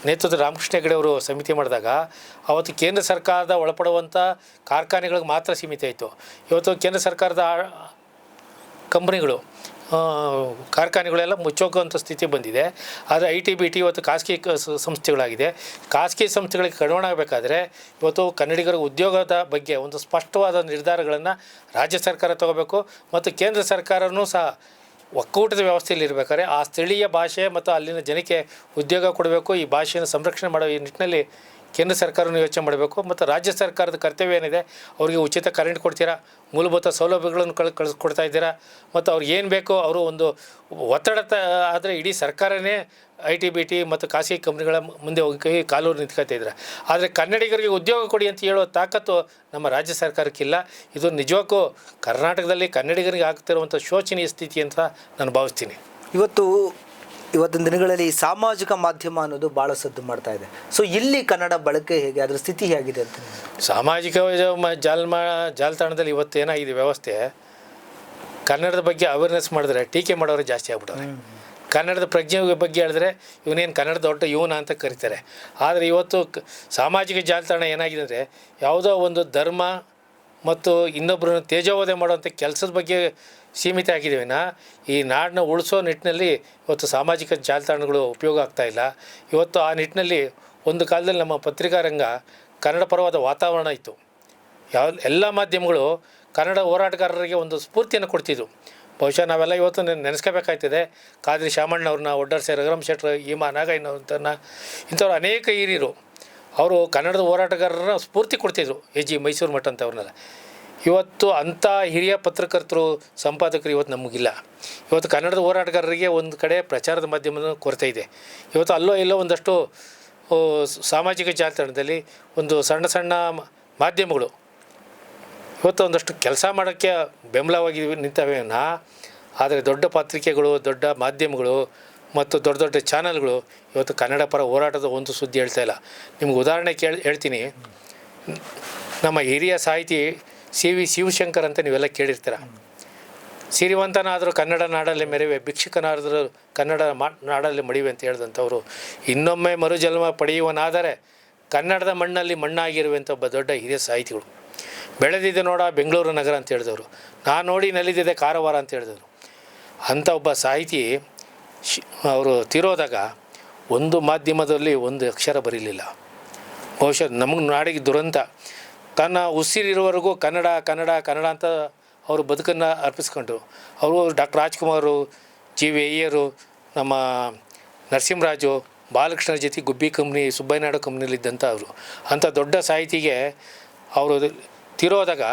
ನೇತೃತ್ವದ ರಾಮಕೃಷ್ಣ ಹೆಗಡೆ ಅವರು ಸಮಿತಿ ಮಾಡಿದಾಗ ಅವತ್ತು ಕೇಂದ್ರ ಸರ್ಕಾರದ ಒಳಪಡುವಂಥ ಕಾರ್ಖಾನೆಗಳಿಗೆ ಮಾತ್ರ ಸೀಮಿತ ಇತ್ತು. ಇವತ್ತು ಕೇಂದ್ರ ಸರ್ಕಾರದ ಕಂಪ್ನಿಗಳು ಕಾರ್ಖಾನೆಗಳೆಲ್ಲ ಮುಚ್ಚೋಗುವಂಥ ಸ್ಥಿತಿ ಬಂದಿದೆ. ಆದರೆ ಐ ಟಿ, ಬಿ, ಟಿ ಇವತ್ತು ಖಾಸಗಿ ಸಂಸ್ಥೆಗಳಾಗಿದೆ. ಖಾಸಗಿ ಸಂಸ್ಥೆಗಳಿಗೆ ಕಡಿವಾಣ ಆಗಬೇಕಾದ್ರೆ ಇವತ್ತು ಕನ್ನಡಿಗರ ಉದ್ಯೋಗದ ಬಗ್ಗೆ ಒಂದು ಸ್ಪಷ್ಟವಾದ ನಿರ್ಧಾರಗಳನ್ನು ರಾಜ್ಯ ಸರ್ಕಾರ ತಗೋಬೇಕು ಮತ್ತು ಕೇಂದ್ರ ಸರ್ಕಾರನೂ ಸಹ ಒಕ್ಕೂಟದ ವ್ಯವಸ್ಥೆಯಲ್ಲಿ ಇರಬೇಕಾದ್ರೆ ಆ ಸ್ಥಳೀಯ ಭಾಷೆ ಮತ್ತು ಅಲ್ಲಿನ ಜನಕ್ಕೆ ಉದ್ಯೋಗ ಕೊಡಬೇಕು, ಈ ಭಾಷೆಯನ್ನು ಸಂರಕ್ಷಣೆ ಮಾಡೋ ಈ ನಿಟ್ಟಿನಲ್ಲಿ ಕೇಂದ್ರ ಸರ್ಕಾರವನ್ನು ಯೋಚನೆ ಮಾಡಬೇಕು ಮತ್ತು ರಾಜ್ಯ ಸರ್ಕಾರದ ಕರ್ತವ್ಯ ಏನಿದೆ, ಅವರಿಗೆ ಉಚಿತ ಕರೆಂಟ್ ಕೊಡ್ತೀರಾ, ಮೂಲಭೂತ ಸೌಲಭ್ಯಗಳನ್ನು ಕಳ್, ಕಳಿಸ್ಕೊಡ್ತಾ ಇದ್ದೀರಾ ಮತ್ತು ಅವ್ರಿಗೆ ಏನು ಬೇಕೋ ಅವರು ಒಂದು ಒತ್ತಡ ಆದರೆ ಇಡೀ ಸರ್ಕಾರನೇ ಐ ಟಿ ಬಿ ಟಿ ಮತ್ತು ಖಾಸಗಿ ಕಂಪ್ನಿಗಳ ಮುಂದೆ ಹೋಗಿ ಕಾಲೂರು ನಿಂತ್ಕೊಳ್ತಾ ಇದ್ದಾರೆ ಆದರೆ ಕನ್ನಡಿಗರಿಗೆ ಉದ್ಯೋಗ ಕೊಡಿ ಅಂತ ಹೇಳೋ ತಾಕತ್ತು ನಮ್ಮ ರಾಜ್ಯ ಸರ್ಕಾರಕ್ಕಿಲ್ಲ. ಇದು ನಿಜಕ್ಕೂ ಕರ್ನಾಟಕದಲ್ಲಿ ಕನ್ನಡಿಗರಿಗೆ ಆಗ್ತಿರುವಂಥ ಶೋಚನೀಯ ಸ್ಥಿತಿ ಅಂತ ನಾನು ಭಾವಿಸ್ತೀನಿ. ಇವತ್ತು ಇವತ್ತಿನ ದಿನಗಳಲ್ಲಿ ಸಾಮಾಜಿಕ ಮಾಧ್ಯಮ ಅನ್ನೋದು ಭಾಳ ಸದ್ದು ಮಾಡ್ತಾ ಇದೆ. ಸೊ ಇಲ್ಲಿ ಕನ್ನಡ ಬಳಕೆ ಹೇಗೆ? ಅದರ ಸ್ಥಿತಿ ಹೇಗಿದೆ ಅಂತ ಸಾಮಾಜಿಕ ಜಾಲಮಾ ಜಾಲತಾಣದಲ್ಲಿ ಇವತ್ತು ಏನಾಗಿದೆ ವ್ಯವಸ್ಥೆ? ಕನ್ನಡದ ಬಗ್ಗೆ ಅವೇರ್ನೆಸ್ ಮಾಡಿದ್ರೆ ಟೀಕೆ ಮಾಡೋರು ಜಾಸ್ತಿ ಆಗ್ಬಿಟ್ಟವ್ರೆ. ಕನ್ನಡದ ಪ್ರಜ್ಞೆ ಬಗ್ಗೆ ಹೇಳಿದ್ರೆ ಇವನೇನು ಕನ್ನಡ ದೊಡ್ಡ ಇವನ ಅಂತ ಕರೀತಾರೆ. ಆದರೆ ಇವತ್ತು ಸಾಮಾಜಿಕ ಜಾಲತಾಣ ಏನಾಗಿದೆ ಅಂದರೆ ಯಾವುದೋ ಒಂದು ಧರ್ಮ ಮತ್ತು ಇನ್ನೊಬ್ಬರನ್ನು ತೇಜೋವಧೆ ಮಾಡುವಂಥ ಕೆಲಸದ ಬಗ್ಗೆ ಸೀಮಿತ ಆಗಿದ್ದೀವಿನ ಈ ನಾಡನ್ನ ಉಳಿಸೋ ನಿಟ್ಟಿನಲ್ಲಿ ಇವತ್ತು ಸಾಮಾಜಿಕ ಜಾಲತಾಣಗಳು ಉಪಯೋಗ ಆಗ್ತಾ ಇಲ್ಲ. ಇವತ್ತು ಆ ನಿಟ್ಟಿನಲ್ಲಿ ಒಂದು ಕಾಲದಲ್ಲಿ ನಮ್ಮ ಪತ್ರಿಕಾ ರಂಗ ಕನ್ನಡ ಪರವಾದ ವಾತಾವರಣ ಇತ್ತು. ಯಾವ, ಎಲ್ಲ ಮಾಧ್ಯಮಗಳು ಕನ್ನಡ ಹೋರಾಟಗಾರರಿಗೆ ಒಂದು ಸ್ಫೂರ್ತಿಯನ್ನು ಕೊಡ್ತಿದ್ವು ಬಹುಶಃ ನಾವೆಲ್ಲ ಇವತ್ತು ನೆನ್- ನೆನೆಸ್ಕೋಬೇಕಾಗ್ತದೆ ಕಾದ್ರಿ ಶಾಮಣ್ಣವ್ರನ್ನ ಒಡ್ಡರ್ಸೆ ರಘುರಾಮ್ ಶೆಟ್ರ್, ಈಮಾ ನಾಗಯ್ಯನವ್ರನ್ನ, ಇಂಥವ್ರು ಅನೇಕ ಹಿರಿಯರು. ಅವರು ಕನ್ನಡದ ಹೋರಾಟಗಾರರ ಸ್ಫೂರ್ತಿ ಕೊಡ್ತಿದ್ರು, ಎ ಜಿ ಮೈಸೂರು ಮಠ ಅಂತವ್ರನ್ನೆಲ್ಲ. ಇವತ್ತು ಅಂಥ ಹಿರಿಯ ಪತ್ರಕರ್ತರು, ಸಂಪಾದಕರು ಇವತ್ತು ನಮಗಿಲ್ಲ. ಇವತ್ತು ಕನ್ನಡದ ಹೋರಾಟಗಾರರಿಗೆ ಒಂದು ಕಡೆ ಪ್ರಚಾರದ ಮಾಧ್ಯಮದ ಕೊರತೆ ಇದೆ. ಇವತ್ತು ಅಲ್ಲೋ ಇಲ್ಲೋ ಒಂದಷ್ಟು ಸಾಮಾಜಿಕ ಜಾಲತಾಣದಲ್ಲಿ ಒಂದು ಸಣ್ಣ ಸಣ್ಣ ಮಾಧ್ಯಮಗಳು ಇವತ್ತು ಒಂದಷ್ಟು ಕೆಲಸ ಮಾಡೋಕ್ಕೆ ಬೆಂಬಲವಾಗಿ ನಿಂತವೇನ? ಆದರೆ ದೊಡ್ಡ ಪತ್ರಿಕೆಗಳು, ದೊಡ್ಡ ಮಾಧ್ಯಮಗಳು ಮತ್ತು ದೊಡ್ಡ ದೊಡ್ಡ ಚಾನಲ್ಗಳು ಇವತ್ತು ಕನ್ನಡ ಪರ ಹೋರಾಟದ ಒಂದು ಸುದ್ದಿ ಹೇಳ್ತಾ ಇಲ್ಲ. ನಿಮ್ಗೆ ಉದಾಹರಣೆ ಕೇಳಿ, ಹೇಳ್ತೀನಿ. ನಮ್ಮ ಹಿರಿಯ ಸಾಹಿತಿ ಸಿ ವಿ ಶಿವಶಂಕರ್ ಅಂತ ನೀವೆಲ್ಲ ಕೇಳಿರ್ತೀರ? ಸಿರಿವಂತನಾದರೂ ಕನ್ನಡ ನಾಡಲ್ಲಿ ಮೆರವೆ, ಭಿಕ್ಷುಕನಾದರೂ ಕನ್ನಡ ಮಾ, ನಾಡಲ್ಲಿ ಮಡಿವೆ ಅಂತ ಹೇಳಿದಂಥವ್ರು. ಇನ್ನೊಮ್ಮೆ ಮರುಜನ್ಮ ಪಡೆಯುವನಾದರೆ ಕನ್ನಡದ ಮಣ್ಣಲ್ಲಿ ಮಣ್ಣಾಗಿರುವಂಥ ಒಬ್ಬ ದೊಡ್ಡ ಹಿರಿಯ ಸಾಹಿತಿಗಳು. ಬೆಳೆದಿದೆ ನೋಡ, ಬೆಂಗಳೂರು ನಗರ ಅಂತ ಹೇಳಿದವರು. ನಾನು ನೋಡಿ ನಲಿದಿದೆ ಕಾರವಾರ ಅಂತ ಹೇಳಿದವರು. ಅಂಥ ಒಬ್ಬ ಸಾಹಿತಿ ಶಿ, ಅವರು ತೀರೋದಾಗ ಒಂದು ಮಾಧ್ಯಮದಲ್ಲಿ ಒಂದು ಅಕ್ಷರ ಬರೀಲಿಲ್ಲ. ಬಹುಶಃ ನಮಗೆ ನಾಡಿಗೆ ದುರಂತ. ತನ್ನ ಉಸಿರಿರುವವರೆಗೂ ಕನ್ನಡ ಕನ್ನಡ ಕನ್ನಡ ಅಂತ ಅವರು ಬದುಕನ್ನು ಅರ್ಪಿಸ್ಕೊಂಡ್ರು ಅವರು doctor Rajkumar, G V Iyer, ನಮ್ಮ ನರಸಿಂಹರಾಜು, ಬಾಲಕೃಷ್ಣರ ಜೊತೆ ಗುಬ್ಬಿ ಕಂಪ್ನಿ, ಸುಬ್ಬಯ್ಯನಾಡು ಕಂಪ್ನಿಲಿದ್ದಂಥ ಅವರು. ಅಂಥ ದೊಡ್ಡ ಸಾಹಿತಿಗೆ ಅವರು ತೀರೋದಾಗ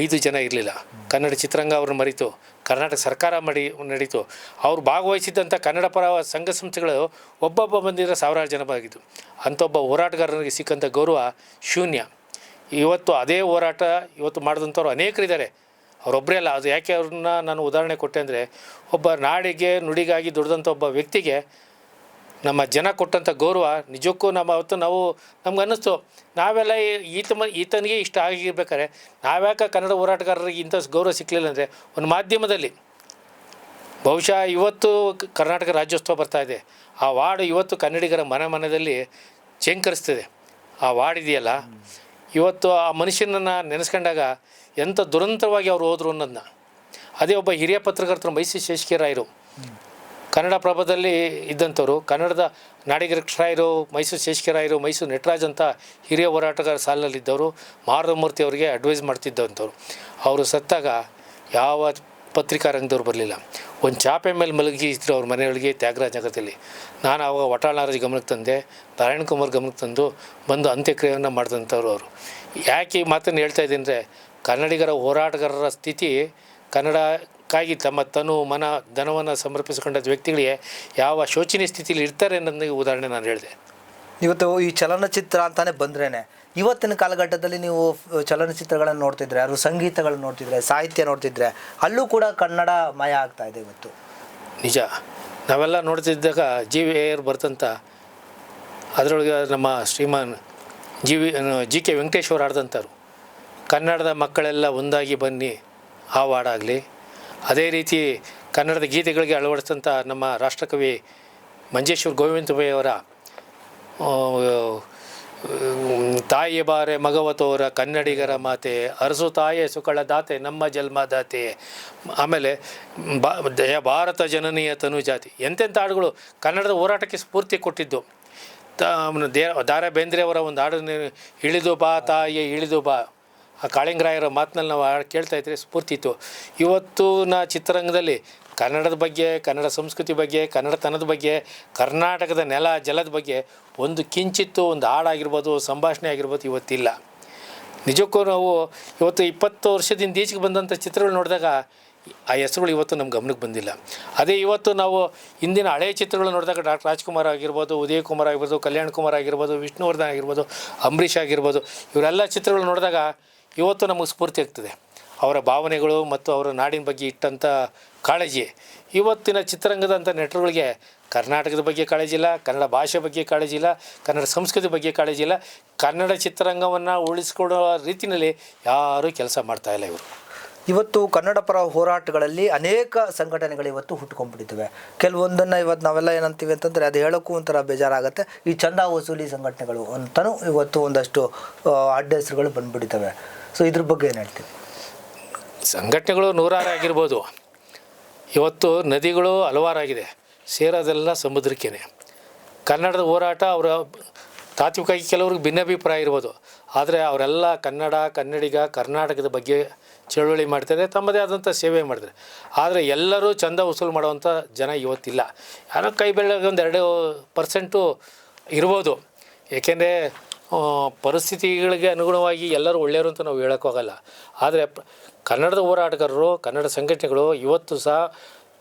ಐದು ಜನ ಇರಲಿಲ್ಲ. ಕನ್ನಡ ಚಿತ್ರರಂಗ ಅವ್ರನ್ನ ಮರಿತು, ಕರ್ನಾಟಕ ಸರ್ಕಾರ ಮಡಿ, ನಡೀತು. ಅವ್ರು ಭಾಗವಹಿಸಿದ್ದಂಥ ಕನ್ನಡ ಪರ ಸಂಘ ಸಂಸ್ಥೆಗಳು ಒಬ್ಬೊಬ್ಬ ಬಂದಿರೋ ಸಾವಿರಾರು ಜನ ಆಗಿದ್ದು ಅಂಥೊಬ್ಬ ಹೋರಾಟಗಾರನಿಗೆ ಸಿಕ್ಕಂಥ ಗೌರವ ಶೂನ್ಯ. ಇವತ್ತು ಅದೇ ಹೋರಾಟ ಇವತ್ತು ಮಾಡಿದಂಥವ್ರು ಅನೇಕರಿದ್ದಾರೆ. ಅವರೊಬ್ಬರೇ ಅಲ್ಲ, ಅದು ಯಾಕೆ ಅವ್ರನ್ನ ನಾನು ಉದಾಹರಣೆ ಕೊಟ್ಟೆ ಅಂದರೆ, ಒಬ್ಬ ನಾಡಿಗೆ ನುಡಿಗಾಗಿ ದುಡಿದಂಥ ಒಬ್ಬ ವ್ಯಕ್ತಿಗೆ ನಮ್ಮ ಜನ ಕೊಟ್ಟಂಥ ಗೌರವ ನಿಜಕ್ಕೂ ನಮ್ಮ ಅವತ್ತು ನಾವು ನಮ್ಗೆ ಅನ್ನಿಸ್ತು. ನಾವೆಲ್ಲ ಈತ ಮ, ಈತನಿಗೆ ಇಷ್ಟ ಆಗಿರ್ಬೇಕಾದ್ರೆ ನಾವ್ಯಾಕೆ ಕನ್ನಡ ಹೋರಾಟಗಾರರಿಗೆ ಇಂಥ ಗೌರವ ಸಿಕ್ಕಲಿಲ್ಲ ಅಂದರೆ ಒಂದು ಮಾಧ್ಯಮದಲ್ಲಿ ಬಹುಶಃ ಇವತ್ತು ಕರ್ನಾಟಕ ರಾಜ್ಯೋತ್ಸವ ಬರ್ತಾ ಇದೆ. ಆ ವಾರ್ಡ್ ಇವತ್ತು ಕನ್ನಡಿಗರ ಮನೆ ಮನದಲ್ಲಿ ಚೇಂಕರಿಸ್ತಿದೆ ಆ ವಾರ್ಡ್ ಇದೆಯಲ್ಲ? ಇವತ್ತು ಆ ಮನುಷ್ಯನನ್ನು ನೆನೆಸ್ಕೊಂಡಾಗ ಎಂಥ ದುರಂತವಾಗಿ ಅವರು ಹೋದರು ಅನ್ನೋದನ್ನ ಅದೇ ಒಬ್ಬ ಹಿರಿಯ ಪತ್ರಕರ್ತರು ಮೈಸೂರು ಶೇಷಕೀರಾಯರು ಕನ್ನಡ ಪ್ರಭದಲ್ಲಿ ಇದ್ದಂಥವ್ರು, ಕನ್ನಡದ ನಾಡಿಗರಾಯರು ಮೈಸೂರು ಶೇಷಕರಾಯರು ಮೈಸೂರು ನಟರಾಜ್ ಅಂತ ಹಿರಿಯ ಹೋರಾಟಗಾರ ಸಾಲಿನಲ್ಲಿದ್ದವರು ಮಾರದಮೂರ್ತಿ ಅವರಿಗೆ ಅಡ್ವೈಸ್ ಮಾಡ್ತಿದ್ದಂಥವ್ರು. ಅವರು ಸತ್ತಾಗ ಯಾವ ಪತ್ರಿಕಾ ರಂಗದವ್ರು ಬರಲಿಲ್ಲ. ಒಂದು ಚಾಪೆ ಮೇಲೆ ಮಲಗಿದ್ರು ಅವ್ರ ಮನೆಯೊಳಗೆ ತ್ಯಾಗರಾಜ ನಗರದಲ್ಲಿ. ನಾನು ಆವಾಗ ವಟಾಳರಾಜ್ ಗಮನಕ್ಕೆ ತಂದೆ, ನಾರಾಯಣ ಕುಮಾರ್ ಗಮನಕ್ಕೆ ತಂದು ಬಂದು ಅಂತ್ಯಕ್ರಿಯೆಯನ್ನು ಮಾಡಿದಂಥವ್ರು ಅವರು. ಯಾಕೆ ಈ ಮಾತನ್ನು ಹೇಳ್ತಾ ಇದ್ದೀನಿ ಅಂದರೆ, ಕನ್ನಡಿಗರ ಹೋರಾಟಗಾರರ ಸ್ಥಿತಿ ಕನ್ನಡಕ್ಕಾಗಿ ತಮ್ಮ ತನು ಮನ ಧನವನ್ನು ಸಮರ್ಪಿಸಿಕೊಂಡ ವ್ಯಕ್ತಿಗಳಿಗೆ ಯಾವ ಶೋಚನೀಯ ಸ್ಥಿತಿಯಲ್ಲಿ ಇರ್ತಾರೆ ಅನ್ನೋದಕ್ಕೆ ಉದಾಹರಣೆ ನಾನು ಹೇಳಿದೆ. ಇವತ್ತು ಈ ಚಲನಚಿತ್ರ ಅಂತಾನೆ ಬಂದ್ರೇನೆ ಇವತ್ತಿನ ಕಾಲಘಟ್ಟದಲ್ಲಿ ನೀವು ಚಲನಚಿತ್ರಗಳನ್ನು ನೋಡ್ತಿದ್ರೆ ಅದು ಸಂಗೀತಗಳನ್ನ ನೋಡ್ತಿದ್ರೆ ಸಾಹಿತ್ಯ ನೋಡ್ತಿದ್ರೆ ಅಲ್ಲೂ ಕೂಡ ಕನ್ನಡ ಮಯ ಆಗ್ತಾ ಇದೆ ಇವತ್ತು. ನಿಜ. ನಾವೆಲ್ಲ ನೋಡ್ತಿದ್ದಾಗ ಜಿ ವಿ ಬರ್ತಂತ ಅದರೊಳಗೆ ನಮ್ಮ Shriman G V G K Venkateshwara ಆಡ್ದಂಥವ್ರು ಕನ್ನಡದ ಮಕ್ಕಳೆಲ್ಲ ಒಂದಾಗಿ ಬನ್ನಿ ಆ ಹಾಡಾಗಲಿ ಅದೇ ರೀತಿ ಕನ್ನಡದ ಗೀತೆಗಳಿಗೆ ಅಳವಡಿಸಿದಂಥ ನಮ್ಮ ರಾಷ್ಟ್ರಕವಿ ಮಂಜೇಶ್ವರ ಗೋವಿಂದಬಯ್ಯವರ ತಾಯಿ ಬಾರೆ ಮಗವತೋರ ಕನ್ನಡಿಗರ ಮಾತೆ, ಅರಸು ತಾಯೇ ಸುಕಳ ದಾತೆ, ನಮ್ಮ ಜನ್ಮದಾತೆ ಆಮೇಲೆ ಬಾ ದಯ ಭಾರತ ಜನನೀಯ ತನು ಜಾತಿ, ಎಂತೆಂಥ ಹಾಡುಗಳು ಕನ್ನಡದ ಹೋರಾಟಕ್ಕೆ ಸ್ಫೂರ್ತಿ ಕೊಟ್ಟಿದ್ದು. ತ ದೇ ದಾರ ಬೇಂದ್ರೆಯವರ ಒಂದು ಹಾಡನ್ನು ಇಳಿದು ಬಾ ತಾಯಿ, ಇಳಿದು ಬಾ. ಆ ಕಾಳಿಂಗರಾಯರ ಮಾತಿನಲ್ಲಿ ನಾವು ಕೇಳ್ತಾ ಇದ್ರೆ ಸ್ಫೂರ್ತಿ ಇತ್ತು. ಇವತ್ತು ನಾ ಚಿತ್ರರಂಗದಲ್ಲಿ ಕನ್ನಡದ ಬಗ್ಗೆ, ಕನ್ನಡ ಸಂಸ್ಕೃತಿ ಬಗ್ಗೆ ಕನ್ನಡತನದ ಬಗ್ಗೆ, ಕರ್ನಾಟಕದ ನೆಲ, ಜಲದ ಬಗ್ಗೆ ಒಂದು ಕಿಂಚಿತ್ತು, ಒಂದು ಹಾಡಾಗಿರ್ಬೋದು, ಸಂಭಾಷಣೆ ಆಗಿರ್ಬೋದು ಇವತ್ತಿಲ್ಲ. ನಿಜಕ್ಕೂ ನಾವು ಇವತ್ತು ಇಪ್ಪತ್ತು ವರ್ಷದಿಂದ ಈಚೆಗೆ ಬಂದಂಥ ಚಿತ್ರಗಳು ನೋಡಿದಾಗ ಆ ಹೆಸರುಗಳು ಇವತ್ತು ನಮ್ಮ ಗಮನಕ್ಕೆ ಬಂದಿಲ್ಲ. ಅದೇ ಇವತ್ತು ನಾವು ಇಂದಿನ ಹಳೆಯ ಚಿತ್ರಗಳು ನೋಡಿದಾಗ ಡಾಕ್ಟರ್ ರಾಜ್ಕುಮಾರ್ ಆಗಿರ್ಬೋದು ಉದಯ ಕುಮಾರ್ ಆಗಿರ್ಬೋದು ಕಲ್ಯಾಣ್ ಕುಮಾರ್ ಆಗಿರ್ಬೋದು, ವಿಷ್ಣುವರ್ಧನ್ ಆಗಿರ್ಬೋದು, ಅಂಬರೀಷ್ ಆಗಿರ್ಬೋದು, ಇವರೆಲ್ಲ ಚಿತ್ರಗಳು ನೋಡಿದಾಗ ಇವತ್ತು ನಮಗೆ ಸ್ಫೂರ್ತಿ ಆಗ್ತದೆ. ಅವರ ಭಾವನೆಗಳು ಮತ್ತು ಅವರ ನಾಡಿನ ಬಗ್ಗೆ ಇಟ್ಟಂಥ ಕಾಳಜಿ. ಇವತ್ತಿನ ಚಿತ್ರರಂಗದಂಥ ನಟರುಗಳಿಗೆ ಕರ್ನಾಟಕದ ಬಗ್ಗೆ ಕಾಳಜಿ ಇಲ್ಲ, ಕನ್ನಡ ಭಾಷೆ ಬಗ್ಗೆ ಕಾಳಜಿ ಇಲ್ಲ, ಕನ್ನಡ ಸಂಸ್ಕೃತಿ ಬಗ್ಗೆ ಕಾಳಜಿ ಇಲ್ಲ. ಕನ್ನಡ ಚಿತ್ರರಂಗವನ್ನು ಉಳಿಸ್ಕೊಡೋ ರೀತಿಯಲ್ಲಿ ಯಾರೂ ಕೆಲಸ ಮಾಡ್ತಾ ಇಲ್ಲ ಇವರು. ಇವತ್ತು ಕನ್ನಡ ಪರ ಹೋರಾಟಗಳಲ್ಲಿ ಅನೇಕ ಸಂಘಟನೆಗಳು ಇವತ್ತು ಹುಟ್ಕೊಂಡ್ಬಿಟ್ಟಿದ್ದಾವೆ ಕೆಲವೊಂದನ್ನು ಇವತ್ತು ನಾವೆಲ್ಲ ಏನಂತೀವಿ ಅಂತಂದರೆ ಅದು ಹೇಳೋಕ್ಕೂ ಒಂಥರ ಬೇಜಾರಾಗುತ್ತೆ. ಈ ಚಂದ ವಸೂಲಿ ಸಂಘಟನೆಗಳು ಅಂತಲೂ ಇವತ್ತು ಒಂದಷ್ಟು ಅಡ್ಡ ಹೆಸರುಗಳು ಬಂದ್ಬಿಟ್ಟಿದ್ದಾವೆ. ಸೊ ಇದ್ರ ಬಗ್ಗೆ ಏನು ಹೇಳ್ತೀವಿ ಸಂಘಟನೆಗಳು ನೂರಾರು ಆಗಿರ್ಬೋದು. ಇವತ್ತು ನದಿಗಳು ಹಲವಾರಾಗಿದೆ. ಸೇರೋದೆಲ್ಲ ಸಮುದ್ರಕ್ಕೇನೆ. ಕನ್ನಡದ ಹೋರಾಟ ಅವರ ತಾತ್ವಿಕವಾಗಿ ಕೆಲವ್ರಿಗೆ ಭಿನ್ನಾಭಿಪ್ರಾಯ ಇರ್ಬೋದು. ಆದರೆ ಅವರೆಲ್ಲ ಕನ್ನಡ, ಕನ್ನಡಿಗ, ಕರ್ನಾಟಕದ ಬಗ್ಗೆ ಚಳುವಳಿ ಮಾಡ್ತಾರೆ ತಮ್ಮದೇ ಆದಂಥ ಸೇವೆ ಮಾಡ್ತಾರೆ ಆದರೆ ಎಲ್ಲರೂ ಚಂದ ವಸೂಲು ಮಾಡುವಂಥ ಜನ ಇವತ್ತಿಲ್ಲ. ಯಾರೋ ಕೈ ಬೆಳಗ್ಗೆ ಒಂದು ಎರಡು ಪರ್ಸೆಂಟು ಇರ್ಬೋದು. ಏಕೆಂದರೆ ಪರಿಸ್ಥಿತಿಗಳಿಗೆ ಅನುಗುಣವಾಗಿ ಎಲ್ಲರೂ ಒಳ್ಳೆಯವರು ಅಂತ ನಾವು ಹೇಳೋಕ್ಕೋಗಲ್ಲ. ಆದರೆ ಕನ್ನಡದ ಹೋರಾಟಗಾರರು, ಕನ್ನಡ ಸಂಘಟನೆಗಳು ಇವತ್ತು ಸಹ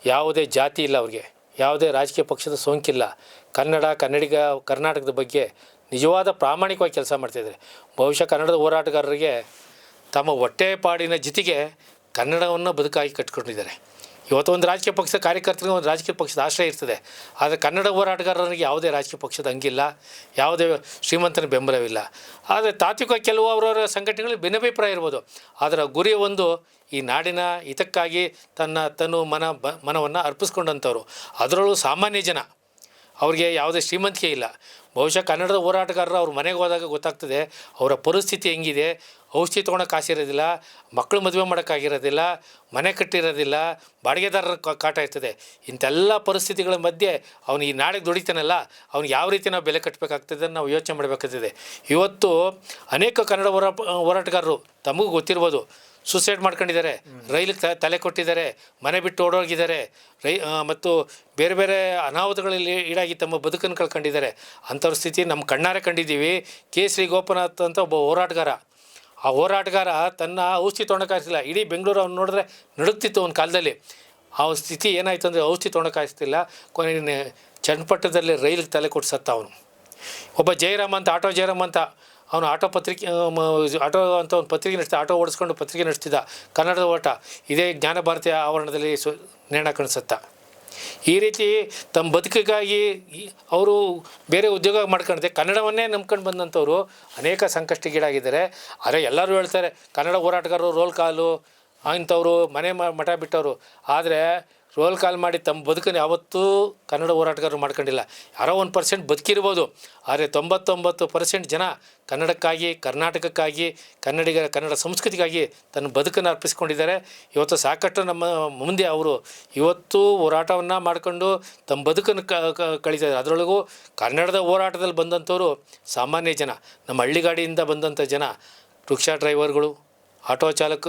ಯಾವುದೇ ಜಾತಿ ಇಲ್ಲ ಅವ್ರಿಗೆ. ಯಾವುದೇ ರಾಜಕೀಯ ಪಕ್ಷದ ಸೋಂಕಿಲ್ಲ. ಕನ್ನಡ, ಕನ್ನಡಿಗ, ಕರ್ನಾಟಕದ ಬಗ್ಗೆ ನಿಜವಾದ ಪ್ರಾಮಾಣಿಕವಾಗಿ ಕೆಲಸ ಮಾಡ್ತಾಯಿದ್ದಾರೆ ಬಹುಶಃ ಕನ್ನಡದ ಹೋರಾಟಗಾರರಿಗೆ ತಮ್ಮ ಹೊಟ್ಟೆಪಾಡಿನ ಜೊತೆಗೆ ಕನ್ನಡವನ್ನು ಬದುಕಾಗಿ ಕಟ್ಕೊಂಡಿದ್ದಾರೆ. ಇವತ್ತು ಒಂದು ರಾಜಕೀಯ ಪಕ್ಷದ ಕಾರ್ಯಕರ್ತರಿಗೆ ಒಂದು ರಾಜಕೀಯ ಪಕ್ಷದ ಆಶ್ರಯ ಇರ್ತದೆ. ಆದರೆ ಕನ್ನಡ ಹೋರಾಟಗಾರರಿಗೆ ಯಾವುದೇ ರಾಜಕೀಯ ಪಕ್ಷದ ಹಂಗಿಲ್ಲ. ಯಾವುದೇ ಶ್ರೀಮಂತನ ಬೆಂಬಲವಿಲ್ಲ. ಆದರೆ ತಾತ್ವಿಕ ಕೆಲವು ಅವರವರ ಸಂಘಟನೆಗಳು ಭಿನ್ನಾಭಿಪ್ರಾಯ ಇರ್ಬೋದು. ಅದರ ಗುರಿ ಒಂದು ಈ ನಾಡಿನ ಹಿತಕ್ಕಾಗಿ ತನ್ನ ತನು ಮನ ಬ ಮನವನ್ನು ಅರ್ಪಿಸ್ಕೊಂಡಂಥವ್ರು. ಅದರಲ್ಲೂ ಸಾಮಾನ್ಯ ಜನ. ಅವ್ರಿಗೆ ಯಾವುದೇ ಶ್ರೀಮಂತಿಕೆ ಇಲ್ಲ. ಬಹುಶಃ ಕನ್ನಡದ ಹೋರಾಟಗಾರರು ಅವ್ರ ಮನೆಗೆ ಹೋದಾಗ ಗೊತ್ತಾಗ್ತದೆ. ಅವರ ಪರಿಸ್ಥಿತಿ ಹೆಂಗಿದೆ. ಔಷಧಿ ತೊಗೊಳಕ್ಕೆ ಕಾಸಿರೋದಿಲ್ಲ ಮಕ್ಕಳು ಮದುವೆ ಮಾಡೋಕ್ಕಾಗಿರೋದಿಲ್ಲ ಮನೆ ಕಟ್ಟಿರೋದಿಲ್ಲ, ಬಾಡಿಗೆದಾರರ ಕಾಟ ಇರ್ತದೆ. ಇಂಥೆಲ್ಲ ಪರಿಸ್ಥಿತಿಗಳ ಮಧ್ಯೆ ಅವನು ಈ ನಾಡಿಗೆ ದುಡಿತಾನಲ್ಲ ಅವ್ನಿಗೆ ಯಾವ ರೀತಿ ನಾವು ಬೆಲೆ ಕಟ್ಟಬೇಕಾಗ್ತದೆ ನಾವು ಯೋಚನೆ ಮಾಡಬೇಕಾಗ್ತದೆ. ಇವತ್ತು ಅನೇಕ ಕನ್ನಡ ಹೋರಾ, ಹೋರಾಟಗಾರರು ತಮಗೂ ಗೊತ್ತಿರ್ಬೋದು ಸುಸೈಡ್ ಮಾಡ್ಕೊಂಡಿದ್ದಾರೆ, ರೈಲಿಗೆ ತಲೆ ಕೊಟ್ಟಿದ್ದಾರೆ, ಮನೆ ಬಿಟ್ಟು ಓಡೋಗಿದ್ದಾರೆ, ರೈ ಮತ್ತು ಬೇರೆ ಬೇರೆ ಅನಾಹುತಗಳಲ್ಲಿ ಈಡಾಗಿ ತಮ್ಮ ಬದುಕನ್ನು ಕಳ್ಕೊಂಡಿದ್ದಾರೆ. ಅಂಥವ್ರ ಸ್ಥಿತಿ ನಮ್ಮ ಕಣ್ಣಾರೆ ಕಂಡಿದ್ದೀವಿ. ಕೆ ಶ್ರೀ ಗೋಪನಾಥ್ ಅಂತ ಒಬ್ಬ ಹೋರಾಟಗಾರ ಆ ಹೋರಾಟಗಾರ ತನ್ನ ಔಷಧಿ ತೊಗೊಳಕ್ಕಾಗ್ತಿಲ್ಲ ಇಡೀ ಬೆಂಗಳೂರು ಅವ್ನು ನೋಡಿದ್ರೆ ನಡುಕ್ತಿತ್ತು ಒಂದು ಕಾಲದಲ್ಲಿ. ಆ ಸ್ಥಿತಿ ಏನಾಯ್ತು ಅಂದರೆ ಔಷಧಿ ತೊಗೊಳಕ್ಕಾಗ್ತಿಲ್ಲ ಕೊನೆ ಚನ್ನಪಟ್ಟಣದಲ್ಲಿ ರೈಲಿಗೆ ತಲೆ ಕೊಟ್ಟು ಸತ್ತ ಅವನು. ಒಬ್ಬ ಜಯರಾಮ್ ಅಂತ, ಆಟೋ ಜಯರಾಮ್ ಅಂತ ಅವನು ಆಟೋ ಪತ್ರಿಕೆ ಆಟೋ ಅಂತ ಒಂದು ಪತ್ರಿಕೆ ನಡೆಸ್ತಾ, ಆಟೋ ಓಡಿಸ್ಕೊಂಡು ಪತ್ರಿಕೆ ನಡೆಸ್ತಿದ್ದ ಕನ್ನಡದ ಓಟ. ಇದೇ ಜ್ಞಾನ ಭಾರತೀಯ ಆವರಣದಲ್ಲಿ ಸು ನೇಣ ಕಾಣಿಸುತ್ತಾ. ಈ ರೀತಿ ತಮ್ಮ ಬದುಕಿಗಾಗಿ ಅವರು ಬೇರೆ ಉದ್ಯೋಗ ಮಾಡ್ಕೊಂಡಿದೆ. ಕನ್ನಡವನ್ನೇ ನಂಬ್ಕೊಂಡು ಬಂದಂಥವ್ರು ಅನೇಕ ಸಂಕಷ್ಟಗೀಡಾಗಿದ್ದಾರೆ ಆದರೆ ಎಲ್ಲರೂ ಹೇಳ್ತಾರೆ, ಕನ್ನಡ ಹೋರಾಟಗಾರರು ರೋಲ್ ಕಾಲು ಅಂಥವ್ರು ಮನೆ ಮಠ ಬಿಟ್ಟವರು. ಆದರೆ ರೋಲ್ ಕಾಲ್ ಮಾಡಿ ತಮ್ಮ ಬದುಕನ್ನು ಯಾವತ್ತೂ ಕನ್ನಡ ಹೋರಾಟಗಾರರು ಮಾಡ್ಕೊಂಡಿಲ್ಲ. ಯಾರೋ ಒಂದು ಪರ್ಸೆಂಟ್ ಬದುಕಿರ್ಬೋದು. ಆದರೆ ತೊಂಬತ್ತೊಂಬತ್ತು ಪರ್ಸೆಂಟ್ ಜನ ಕನ್ನಡಕ್ಕಾಗಿ, ಕರ್ನಾಟಕಕ್ಕಾಗಿ, ಕನ್ನಡಿಗರ, ಕನ್ನಡ ಸಂಸ್ಕೃತಿಗಾಗಿ ತನ್ನ ಬದುಕನ್ನು ಅರ್ಪಿಸ್ಕೊಂಡಿದ್ದಾರೆ. ಇವತ್ತು ಸಾಕಷ್ಟು ನಮ್ಮ ಮುಂದೆ ಅವರು ಇವತ್ತು ಹೋರಾಟವನ್ನು ಮಾಡಿಕೊಂಡು ತಮ್ಮ ಬದುಕನ್ನು ಕಳೀತಾರೆ ಅದರೊಳಗೂ ಕನ್ನಡದ ಹೋರಾಟದಲ್ಲಿ ಬಂದಂಥವರು ಸಾಮಾನ್ಯ ಜನ. ನಮ್ಮ ಹಳ್ಳಿಗಾಡಿಯಿಂದ ಬಂದಂಥ ಜನ ರಿಕ್ಷಾ ಡ್ರೈವರ್ಗಳು, ಆಟೋ ಚಾಲಕ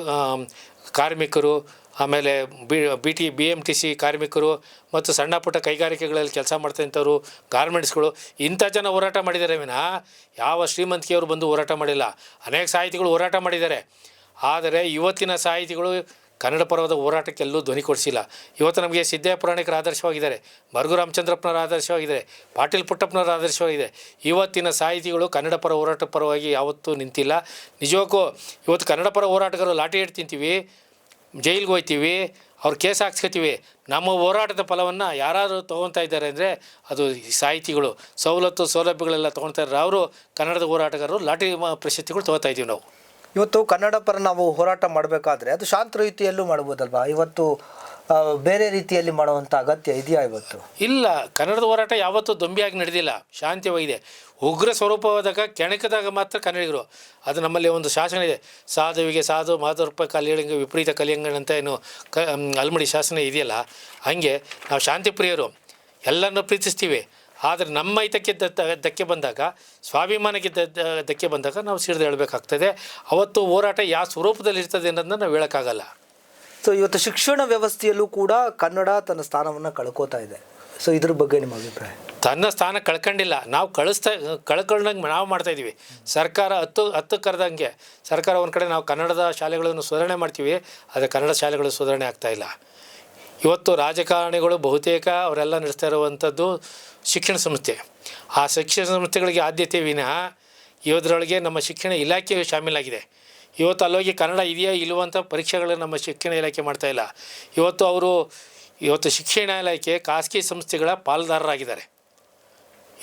ಕಾರ್ಮಿಕರು, ಆಮೇಲೆ B B T B M T C ಕಾರ್ಮಿಕರು ಮತ್ತು ಸಣ್ಣ ಪುಟ್ಟ ಕೈಗಾರಿಕೆಗಳಲ್ಲಿ ಕೆಲಸ ಮಾಡ್ತಂಥವ್ರು ಗಾರ್ಮೆಂಟ್ಸ್ಗಳು, ಇಂಥ ಜನ ಹೋರಾಟ ಮಾಡಿದ್ದಾರೆ ವಿನ. ಯಾವ ಶ್ರೀಮಂತಿಕೆಯವರು ಬಂದು ಹೋರಾಟ ಮಾಡಿಲ್ಲ. ಅನೇಕ ಸಾಹಿತಿಗಳು ಹೋರಾಟ ಮಾಡಿದ್ದಾರೆ. ಆದರೆ ಇವತ್ತಿನ ಸಾಹಿತಿಗಳು ಕನ್ನಡ ಪರವಾದ ಹೋರಾಟಕ್ಕೆ ಎಲ್ಲೂ ಧ್ವನಿ ಕೊಡಿಸಿಲ್ಲ. ಇವತ್ತು ನಮಗೆ ಸಿದ್ದೇ ಪುರಾಣಿಕರ ಆದರ್ಶವಾಗಿದ್ದಾರೆ. ಮರುಗು ರಾಮಚಂದ್ರಪ್ಪನವರ ಆದರ್ಶವಾಗಿದ್ದಾರೆ ಪಾಟೀಲ್ ಪುಟ್ಟಪ್ಪನವರ ಆದರ್ಶವಾಗಿದೆ. ಇವತ್ತಿನ ಸಾಹಿತಿಗಳು ಕನ್ನಡ ಪರ ಹೋರಾಟ ಪರವಾಗಿ ಯಾವತ್ತೂ ನಿಂತಿಲ್ಲ. ನಿಜಕ್ಕೂ ಇವತ್ತು ಕನ್ನಡ ಪರ ಹೋರಾಟಗಾರರು ಲಾಠಿ ಹಿಟ್ಟು ತಿಂತೀವಿ ಜೈಲಿಗೆ ಹೋಗ್ತೀವಿ, ಅವ್ರು ಕೇಸ್ ಹಾಕ್ಸ್ಕೊತೀವಿ. ನಮ್ಮ ಹೋರಾಟದ ಫಲವನ್ನು ಯಾರಾದರೂ ತೊಗೊತಾ ಇದ್ದಾರೆ ಅಂದರೆ ಅದು ಸಾಹಿತಿಗಳು. ಸವಲತ್ತು ಸೌಲಭ್ಯಗಳೆಲ್ಲ ತೊಗೊಳ್ತಾ ಇದ್ದಾರೆ. ಅವರು ಕನ್ನಡದ ಹೋರಾಟಗಾರರು ಲಾಠಿ ಪ್ರಶಸ್ತಿಗಳು ತೊಗೋತಾ ಇದ್ದೀವಿ ನಾವು. ಇವತ್ತು ಕನ್ನಡ ಪರ ನಾವು ಹೋರಾಟ ಮಾಡಬೇಕಾದ್ರೆ ಅದು ಶಾಂತ ರೀತಿಯಲ್ಲೂ ಮಾಡ್ಬೋದಲ್ವಾ? ಇವತ್ತು ಬೇರೆ ರೀತಿಯಲ್ಲಿ ಮಾಡುವಂಥ ಅಗತ್ಯ ಇದೆಯಾ ಇವತ್ತು? ಇಲ್ಲ, ಕನ್ನಡದ ಹೋರಾಟ ಯಾವತ್ತೂ ದೊಂಬಿಯಾಗಿ ನಡೆದಿಲ್ಲ. ಶಾಂತಿವಾಗಿದೆ ಉಗ್ರ ಸ್ವರೂಪವಾದಾಗ ಕೆಣಕದಾಗ ಮಾತ್ರ ಕನ್ನಡಿಗರು. ಅದು ನಮ್ಮಲ್ಲಿ ಒಂದು ಶಾಸನ ಇದೆ. ಸಾಧುವಿಗೆ ಸಾಧು ಮಾಧುರೂಪ ಕಲಿಯಂಗ ವಿಪರೀತ ಕಲಿಯಂಗಣ ಅಂತ ಏನು ಕ ಅಲ್ಮಡಿ ಶಾಸನ ಇದೆಯಲ್ಲ? ಹಾಗೆ ನಾವು ಶಾಂತಿ ಪ್ರಿಯರು ಎಲ್ಲರನ್ನೂ ಪ್ರೀತಿಸ್ತೀವಿ. ಆದರೆ ನಮ್ಮ ಹಿತಕ್ಕೆ ಧಕ್ಕೆ ಬಂದಾಗ ಸ್ವಾಭಿಮಾನಕ್ಕೆ ಧಕ್ಕೆ ಬಂದಾಗ ನಾವು ಸಿಡಿದು ಹೇಳಬೇಕಾಗ್ತದೆ. ಅವತ್ತು ಹೋರಾಟ ಯಾವ ಸ್ವರೂಪದಲ್ಲಿ ಇರ್ತದೆ ಅನ್ನೋದನ್ನ ನಾವು ಹೇಳೋಕ್ಕಾಗಲ್ಲ. ಸೊ ಇವತ್ತು ಶಿಕ್ಷಣ ವ್ಯವಸ್ಥೆಯಲ್ಲೂ ಕೂಡ ಕನ್ನಡ ತನ್ನ ಸ್ಥಾನವನ್ನು ಕಳ್ಕೋತಾ ಇದೆ. ಸೊ ಇದ್ರ ಬಗ್ಗೆ ನಿಮ್ಮ ಅಭಿಪ್ರಾಯ? ತನ್ನ ಸ್ಥಾನ ಕಳ್ಕೊಂಡಿಲ್ಲ. ನಾವು ಕಳಿಸ್ತಾ ಕಳ್ಕೊಂಡಂಗೆ ನಾವು ಮಾಡ್ತಾಯಿದ್ದೀವಿ ಸರ್ಕಾರ ಹತ್ತು ಹತ್ತು ಕರೆದಂಗೆ ಸರ್ಕಾರ ಒಂದು ಕಡೆ ನಾವು ಕನ್ನಡದ ಶಾಲೆಗಳನ್ನು ಸುಧಾರಣೆ ಮಾಡ್ತೀವಿ. ಆದರೆ ಕನ್ನಡ ಶಾಲೆಗಳು ಸುಧಾರಣೆ ಆಗ್ತಾಯಿಲ್ಲ ಇವತ್ತು ರಾಜಕಾರಣಿಗಳು ಬಹುತೇಕ ಅವರೆಲ್ಲ ನಡೆಸ್ತಾ ಇರುವಂಥದ್ದು ಶಿಕ್ಷಣ ಸಂಸ್ಥೆ. ಆ ಶಿಕ್ಷಣ ಸಂಸ್ಥೆಗಳಿಗೆ ಆದ್ಯತೆ ವಿನಃ ಯೋಧರೊಳಗೆ ನಮ್ಮ ಶಿಕ್ಷಣ ಇಲಾಖೆ ಶಾಮೀಲಾಗಿದೆ. ಇವತ್ತು ಅಲ್ಲೋಗಿ ಕನ್ನಡ ಇದೆಯಾ ಅಂತ ಪರೀಕ್ಷೆಗಳನ್ನು ನಮ್ಮ ಶಿಕ್ಷಣ ಇಲಾಖೆ ಮಾಡ್ತಾಯಿಲ್ಲ ಇವತ್ತು ಅವರು, ಇವತ್ತು ಶಿಕ್ಷಣ ಇಲಾಖೆ ಖಾಸಗಿ ಸಂಸ್ಥೆಗಳ ಪಾಲುದಾರರಾಗಿದ್ದಾರೆ.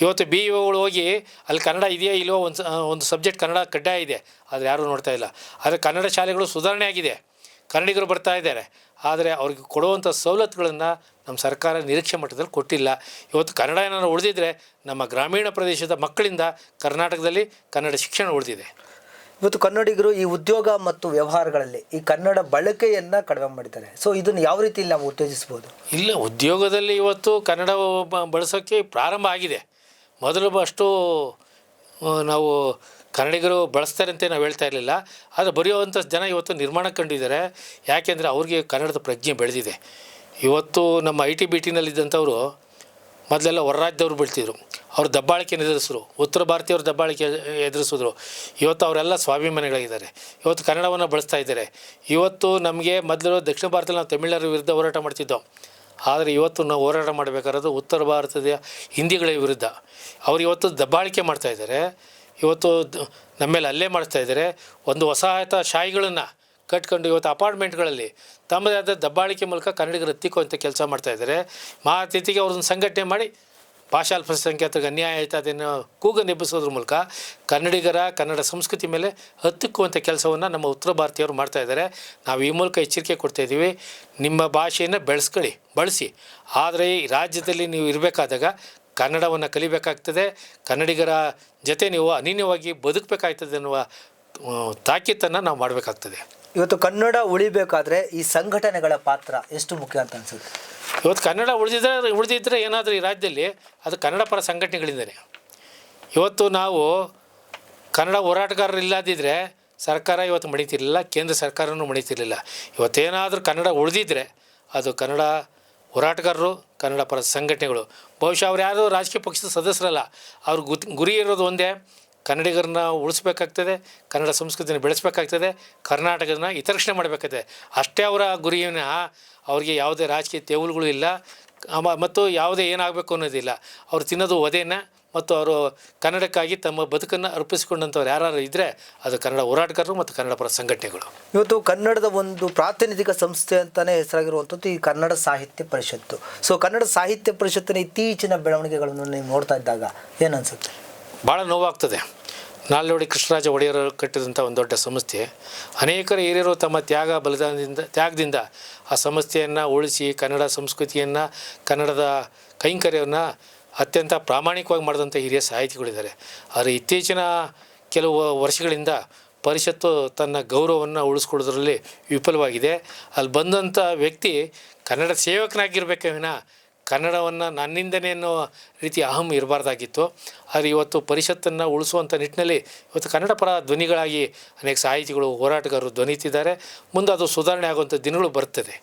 ಇವತ್ತು ಬಿ ಇಗಳು ಹೋಗಿ ಅಲ್ಲಿ ಕನ್ನಡ ಇದೆಯಾ ಇಲ್ವೋ ಒಂದು ಒಂದು ಸಬ್ಜೆಕ್ಟ್ ಕನ್ನಡ ಕಡ್ಡಾಯ ಇದೆ. ಆದರೆ ಯಾರೂ ನೋಡ್ತಾ ಇಲ್ಲ. ಆದರೆ ಕನ್ನಡ ಶಾಲೆಗಳು ಸುಧಾರಣೆ ಆಗಿದೆ. ಕನ್ನಡಿಗರು ಬರ್ತಾ ಇದ್ದಾರೆ. ಆದರೆ ಅವ್ರಿಗೆ ಕೊಡುವಂಥ ಸವಲತ್ತುಗಳನ್ನು ನಮ್ಮ ಸರ್ಕಾರ ನಿರೀಕ್ಷೆ ಮಟ್ಟದಲ್ಲಿ ಕೊಟ್ಟಿಲ್ಲ. ಇವತ್ತು ಕನ್ನಡ ಏನಾದ್ರು ಉಳಿದಿದ್ರೆ ನಮ್ಮ ಗ್ರಾಮೀಣ ಪ್ರದೇಶದ ಮಕ್ಕಳಿಂದ ಕರ್ನಾಟಕದಲ್ಲಿ ಕನ್ನಡ ಶಿಕ್ಷಣ ಉಳಿದಿದೆ. ಇವತ್ತು ಕನ್ನಡಿಗರು ಈ ಉದ್ಯೋಗ ಮತ್ತು ವ್ಯವಹಾರಗಳಲ್ಲಿ ಈ ಕನ್ನಡ ಬಳಕೆಯನ್ನು ಕಡಿಮೆ ಮಾಡಿದ್ದಾರೆ. ಸೊ ಇದನ್ನು ಯಾವ ರೀತಿ ನಾವು ಉತ್ತೇಜಿಸ್ಬೋದು ಇಲ್ಲ ಉದ್ಯೋಗದಲ್ಲಿ ಇವತ್ತು ಕನ್ನಡ ಬಳಸೋಕ್ಕೆ ಪ್ರಾರಂಭ ಆಗಿದೆ. ಮೊದಲು ಅಷ್ಟು ನಾವು ಕನ್ನಡಿಗರು ಬಳಸ್ತಾರೆ ಅಂತ ನಾವು ಹೇಳ್ತಾ ಇರಲಿಲ್ಲ, ಆದರೆ ಬರೆಯುವಂಥ ಜನ ಇವತ್ತು ನಿರ್ಮಾಣ ಕಂಡಿದ್ದಾರೆ. ಯಾಕೆಂದರೆ ಅವ್ರಿಗೆ ಕನ್ನಡದ ಪ್ರಜ್ಞೆ ಬೆಳೆದಿದೆ. ಇವತ್ತು ನಮ್ಮ ಐ ಟಿ ಬಿ ಟಿನಲ್ಲಿದ್ದಂಥವ್ರು ಮೊದಲೆಲ್ಲ ಹೊರ ರಾಜ್ಯದವ್ರು ಬೀಳ್ತಿದ್ರು. ಅವ್ರು ದಬ್ಬಾಳಿಕೆ ಎದುರಿಸಿದ್ರು ಉತ್ತರ ಭಾರತೀಯವ್ರು ದಬ್ಬಾಳಿಕೆ ಎದುರಿಸಿದ್ರು. ಇವತ್ತು ಅವರೆಲ್ಲ ಸ್ವಾಭಿಮಾನಿಗಳಾಗಿದ್ದಾರೆ. ಇವತ್ತು ಕನ್ನಡವನ್ನು ಬಳಸ್ತಾ ಇದ್ದಾರೆ. ಇವತ್ತು ನಮಗೆ ಮೊದಲು ದಕ್ಷಿಣ ಭಾರತದಲ್ಲಿ ನಾವು ತಮಿಳರ ವಿರುದ್ಧ ಹೋರಾಟ ಮಾಡ್ತಿದ್ದೋ, ಆದರೆ ಇವತ್ತು ನಾವು ಹೋರಾಟ ಮಾಡಬೇಕಾದ್ರೆ ಉತ್ತರ ಭಾರತದ ಹಿಂದಿಗಳ ವಿರುದ್ಧ. ಅವರು ಇವತ್ತು ದಬ್ಬಾಳಿಕೆ ಮಾಡ್ತಾ ಇದ್ದಾರೆ. ಇವತ್ತು ನಮ್ಮ ಮೇಲೆ ಹಲ್ಲೆ ಮಾಡ್ತಾ ಇದ್ದಾರೆ. ಒಂದು ವಸಾಹತ ಶಾಹಿಗಳನ್ನು ಕಟ್ಕೊಂಡು ಇವತ್ತು ಅಪಾರ್ಟ್ಮೆಂಟ್ಗಳಲ್ಲಿ ತಮ್ಮದೇ ಆದ ದಬ್ಬಾಳಿಕೆ ಮೂಲಕ ಕನ್ನಡಿಗರು ಅಂತ ಕೆಲಸ ಮಾಡ್ತಾ ಇದ್ದಾರೆ. ಮಹಾತಿಥಿಗೆ ಅವ್ರನ್ನ ಸಂಘಟನೆ ಮಾಡಿ ಭಾಷಾ ಅಲ್ಪಸಂಖ್ಯಾತರಿಗೆ ಅನ್ಯಾಯ ಆಯಿತು ಅದನ್ನು ಕೂಗು ನೆಬ್ಬಿಸೋದ್ರ ಮೂಲಕ ಕನ್ನಡಿಗರ, ಕನ್ನಡ ಸಂಸ್ಕೃತಿ ಮೇಲೆ ಹತ್ತಿಕ್ಕುವಂಥ ಕೆಲಸವನ್ನು ನಮ್ಮ ಉತ್ತರ ಭಾರತೀಯರು ಮಾಡ್ತಾ ಇದ್ದಾರೆ. ನಾವು ಈ ಮೂಲಕ ಎಚ್ಚರಿಕೆ ಕೊಡ್ತಾಯಿದ್ದೀವಿ ನಿಮ್ಮ ಭಾಷೆಯನ್ನು ಬೆಳೆಸ್ಕೊಳ್ಳಿ, ಬಳಸಿ. ಆದರೆ ಈ ರಾಜ್ಯದಲ್ಲಿ ನೀವು ಇರಬೇಕಾದಾಗ ಕನ್ನಡವನ್ನು ಕಲಿಬೇಕಾಗ್ತದೆ. ಕನ್ನಡಿಗರ ಜೊತೆ ನೀವು ಅನನ್ಯವಾಗಿ ಬದುಕಬೇಕಾಗ್ತದೆ ಅನ್ನುವ ತಾಕೀತನ್ನು ನಾವು ಮಾಡಬೇಕಾಗ್ತದೆ. ಇವತ್ತು ಕನ್ನಡ ಉಳಿಬೇಕಾದ್ರೆ ಈ ಸಂಘಟನೆಗಳ ಪಾತ್ರ ಎಷ್ಟು ಮುಖ್ಯ ಅಂತ ಅನ್ಸುತ್ತೆ? ಇವತ್ತು ಕನ್ನಡ ಉಳಿದಿದ್ರೆ ಉಳಿದಿದ್ದರೆ ಏನಾದರೂ ಈ ರಾಜ್ಯದಲ್ಲಿ ಅದು ಕನ್ನಡ ಪರ ಸಂಘಟನೆಗಳಿಂದನೇ. ಇವತ್ತು ನಾವು ಕನ್ನಡ ಹೋರಾಟಗಾರರು ಇಲ್ಲದಿದ್ದರೆ ಸರ್ಕಾರ ಇವತ್ತು ಮಣಿತಿರಲಿಲ್ಲ ಕೇಂದ್ರ ಸರ್ಕಾರನೂ ಮಣಿತಿರಲಿಲ್ಲ. ಇವತ್ತೇನಾದರೂ ಕನ್ನಡ ಉಳಿದಿದ್ದರೆ ಅದು ಕನ್ನಡ ಹೋರಾಟಗಾರರು ಕನ್ನಡ ಪರ ಸಂಘಟನೆಗಳು. ಬಹುಶಃ ಅವ್ರು ಯಾರು ರಾಜಕೀಯ ಪಕ್ಷದ ಸದಸ್ಯರಲ್ಲ. ಅವ್ರ ಗುರಿ ಇರೋದು ಒಂದೇ. ಕನ್ನಡಿಗರನ್ನ ಉಳಿಸ್ಬೇಕಾಗ್ತದೆ, ಕನ್ನಡ ಸಂಸ್ಕೃತಿನ ಬೆಳೆಸಬೇಕಾಗ್ತದೆ, ಕರ್ನಾಟಕದನ್ನ ಹಿತರಕ್ಷಣೆ ಮಾಡಬೇಕಾಗ್ತದೆ. ಅಷ್ಟೇ ಅವರ ಗುರಿಯನ್ನು ಅವ್ರಿಗೆ ಯಾವುದೇ ರಾಜಕೀಯ ತೇವಲುಗಳು ಇಲ್ಲ. ಮತ್ತು ಯಾವುದೇ ಏನಾಗಬೇಕು ಅನ್ನೋದಿಲ್ಲ. ಅವ್ರು ತಿನ್ನೋದು ಒದೆನ ಮತ್ತು ಅವರು ಕನ್ನಡಕ್ಕಾಗಿ ತಮ್ಮ ಬದುಕನ್ನು ಅರ್ಪಿಸಿಕೊಂಡಂಥವ್ರು ಯಾರು ಇದ್ದರೆ ಅದು ಕನ್ನಡ ಹೋರಾಟಗಾರರು ಮತ್ತು ಕನ್ನಡ ಪರ ಸಂಘಟನೆಗಳು. ಇವತ್ತು ಕನ್ನಡದ ಒಂದು ಪ್ರಾತಿನಿಧಿಕ ಸಂಸ್ಥೆ ಅಂತಾನೆ ಹೆಸರಾಗಿರುವಂಥದ್ದು ಈ ಕನ್ನಡ ಸಾಹಿತ್ಯ ಪರಿಷತ್ತು. ಸೊ ಕನ್ನಡ ಸಾಹಿತ್ಯ ಪರಿಷತ್ತಿನ ಇತ್ತೀಚಿನ ಬೆಳವಣಿಗೆಗಳನ್ನು ನೀವು ನೋಡ್ತಾ ಇದ್ದಾಗ ಏನು ಅನ್ಸುತ್ತೆ? ಭಾಳ ನೋವಾಗ್ತದೆ. ನಾಲ್ನೋಡಿ ಕೃಷ್ಣರಾಜ ಒಡೆಯರು ಕಟ್ಟಿದಂಥ ಒಂದು ದೊಡ್ಡ ಸಂಸ್ಥೆ. ಅನೇಕರು ಹಿರಿಯರು ತಮ್ಮ ತ್ಯಾಗ ಬಲಿದಾನದಿಂದ ತ್ಯಾಗದಿಂದ ಆ ಸಂಸ್ಥೆಯನ್ನು ಉಳಿಸಿ ಕನ್ನಡ ಸಂಸ್ಕೃತಿಯನ್ನು ಕನ್ನಡದ ಕೈಂಕರ್ಯವನ್ನು ಅತ್ಯಂತ ಪ್ರಾಮಾಣಿಕವಾಗಿ ಮಾಡಿದಂಥ ಹಿರಿಯ ಸಾಹಿತಿಗಳಿದ್ದಾರೆ. ಆದರೆ ಇತ್ತೀಚಿನ ಕೆಲವು ವರ್ಷಗಳಿಂದ ಪರಿಷತ್ತು ತನ್ನ ಗೌರವವನ್ನು ಉಳಿಸ್ಕೊಳ್ಳೋದ್ರಲ್ಲಿ ವಿಫಲವಾಗಿದೆ. ಅಲ್ಲಿ ಬಂದಂಥ ವ್ಯಕ್ತಿ ಕನ್ನಡ ಸೇವಕನಾಗಿರ್ಬೇಕೇ ವಿನ ಕನ್ನಡವನ್ನು ನನ್ನಿಂದನೇ ಅನ್ನೋ ರೀತಿ ಅಹಂ ಇರಬಾರ್ದಾಗಿತ್ತು. ಆದರೆ ಇವತ್ತು ಪರಿಷತ್ತನ್ನು ಉಳಿಸುವಂಥ ನಿಟ್ಟಿನಲ್ಲಿ ಇವತ್ತು ಕನ್ನಡ ಪರ ಧ್ವನಿಗಳಾಗಿ ಅನೇಕ ಸಾಹಿತಿಗಳು, ಹೋರಾಟಗಾರರು ಧ್ವನಿತಿದ್ದಾರೆ ಮುಂದೆ ಅದು ಸುಧಾರಣೆ ಆಗುವಂಥ ದಿನಗಳು ಬರ್ತದೆ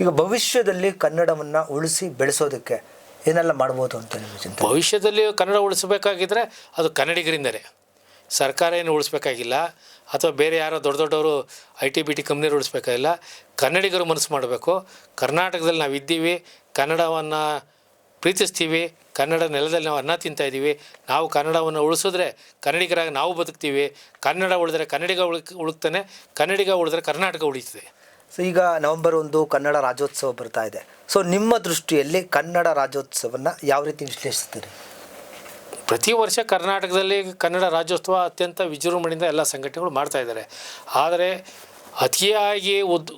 ಈಗ ಭವಿಷ್ಯದಲ್ಲಿ ಕನ್ನಡವನ್ನು ಉಳಿಸಿ ಬೆಳೆಸೋದಕ್ಕೆ ಏನೆಲ್ಲ ಮಾಡ್ಬೋದು ಅಂತ ನಿಮ್ಮ ಚಿಂತನೆ? ಭವಿಷ್ಯದಲ್ಲಿ ಕನ್ನಡ ಉಳಿಸಬೇಕಾಗಿದ್ದರೆ ಅದು ಕನ್ನಡಿಗರಿಂದಲೇ. ಸರ್ಕಾರ ಏನು ಉಳಿಸ್ಬೇಕಾಗಿಲ್ಲ, ಅಥವಾ ಬೇರೆ ಯಾರೋ ದೊಡ್ಡ ದೊಡ್ಡವರು ಐ ಟಿ, ಬಿ ಟಿ ಕಂಪ್ನಿಯವರು ಉಳಿಸ್ಬೇಕಾಗಿಲ್ಲ, ಕನ್ನಡಿಗರು ಮನಸ್ಸು ಮಾಡಬೇಕು. ಕರ್ನಾಟಕದಲ್ಲಿ ನಾವು ಇದ್ದೀವಿ, ಕನ್ನಡವನ್ನು ಪ್ರೀತಿಸ್ತೀವಿ, ಕನ್ನಡ ನೆಲದಲ್ಲಿ ನಾವು ಅನ್ನ ತಿಂತಾ ಇದ್ದೀವಿ. ನಾವು ಕನ್ನಡವನ್ನು ಉಳಿಸಿದ್ರೆ ಕನ್ನಡಿಗರಾಗಿ ನಾವು ಬದುಕ್ತೀವಿ. ಕನ್ನಡ ಉಳಿದ್ರೆ ಕನ್ನಡಿಗ ಉಳುಕ್, ಉಳುಕ್ತಾನೆ, ಕನ್ನಡಿಗ ಉಳಿದ್ರೆ ಕರ್ನಾಟಕ ಉಳಿತದೆ. ಸೊ ಈಗ ನವೆಂಬರ್ ಒಂದು ಕನ್ನಡ ರಾಜ್ಯೋತ್ಸವ ಬರ್ತಾ ಇದೆ. ಸೊ ನಿಮ್ಮ ದೃಷ್ಟಿಯಲ್ಲಿ ಕನ್ನಡ ರಾಜ್ಯೋತ್ಸವನ ಯಾವ ರೀತಿ ವಿಶ್ಲೇಷಿಸ್ತೀರಿ? ಪ್ರತಿ ವರ್ಷ ಕರ್ನಾಟಕದಲ್ಲಿ ಕನ್ನಡ ರಾಜ್ಯೋತ್ಸವ ಅತ್ಯಂತ ವಿಜೃಂಭಣೆಯಿಂದ ಎಲ್ಲ ಸಂಘಟನೆಗಳು ಮಾಡ್ತಾ ಇದ್ದಾರೆ. ಆದರೆ, ಅತಿಯಾಗಿ ಉದ್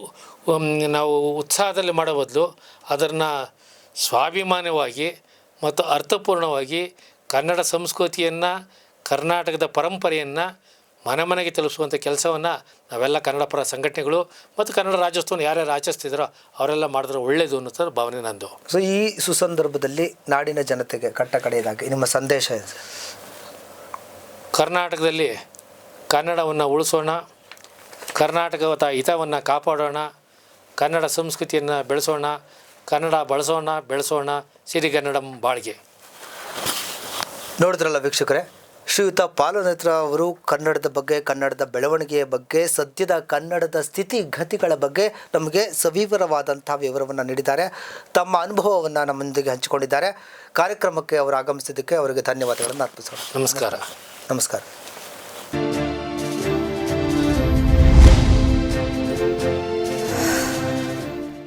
ನಾವು ಉತ್ಸಾಹದಲ್ಲಿ ಮಾಡೋ ಬದಲು ಅದನ್ನು ಸ್ವಾಭಿಮಾನವಾಗಿ ಮತ್ತು ಅರ್ಥಪೂರ್ಣವಾಗಿ ಕನ್ನಡ ಸಂಸ್ಕೃತಿಯನ್ನು, ಕರ್ನಾಟಕದ ಪರಂಪರೆಯನ್ನು ಮನೆ ಮನೆಗೆ ತಲುಪಿಸುವಂಥ ಕೆಲಸವನ್ನು ನಾವೆಲ್ಲ ಕನ್ನಡ ಪರ ಸಂಘಟನೆಗಳು ಮತ್ತು ಕನ್ನಡ ರಾಜ್ಯೋತ್ಸವನ ಯಾರ್ಯಾರು ಆಚರಿಸ್ತಿದ್ರೋ ಅವರೆಲ್ಲ ಮಾಡಿದ್ರೆ ಒಳ್ಳೆಯದು ಅನ್ನೋ ಭಾವನೆ ನಂದು. ಸೊ ಈ ಸುಸಂದರ್ಭದಲ್ಲಿ ನಾಡಿನ ಜನತೆಗೆ ಕಟ್ಟ ಕಡೆಯದಾಗಿ ನಿಮ್ಮ ಸಂದೇಶ ಇದೆ ಕರ್ನಾಟಕದಲ್ಲಿ ಕನ್ನಡವನ್ನು ಉಳಿಸೋಣ ಕರ್ನಾಟಕದ ಹಿತವನ್ನು ಕಾಪಾಡೋಣ ಕನ್ನಡ ಸಂಸ್ಕೃತಿಯನ್ನು ಬೆಳೆಸೋಣ ಕನ್ನಡ ಬಳಸೋಣ ಬೆಳೆಸೋಣ ಸಿರಿಗನ್ನಡಂ ಬಾಳ್ಗೆ. ನೋಡಿದ್ರಲ್ಲ ವೀಕ್ಷಕರೇ ಶ್ರೀಯುತ ಪಾಲನೇತ್ರ ಅವರು ಕನ್ನಡದ ಬಗ್ಗೆ ಕನ್ನಡದ ಬೆಳವಣಿಗೆಯ ಬಗ್ಗೆ ಸದ್ಯದ ಕನ್ನಡದ ಸ್ಥಿತಿಗತಿಗಳ ಬಗ್ಗೆ ನಮಗೆ ಸವಿವರವಾದಂಥ ವಿವರವನ್ನು ನೀಡಿದ್ದಾರೆ. ತಮ್ಮ ಅನುಭವವನ್ನು ನಮ್ಮೊಂದಿಗೆ ಹಂಚಿಕೊಂಡಿದ್ದಾರೆ. ಕಾರ್ಯಕ್ರಮಕ್ಕೆ ಅವರು ಆಗಮಿಸಿದ್ದಕ್ಕೆ ಅವರಿಗೆ ಧನ್ಯವಾದಗಳನ್ನು ಅರ್ಪಿಸೋಣ. ನಮಸ್ಕಾರ. ನಮಸ್ಕಾರ.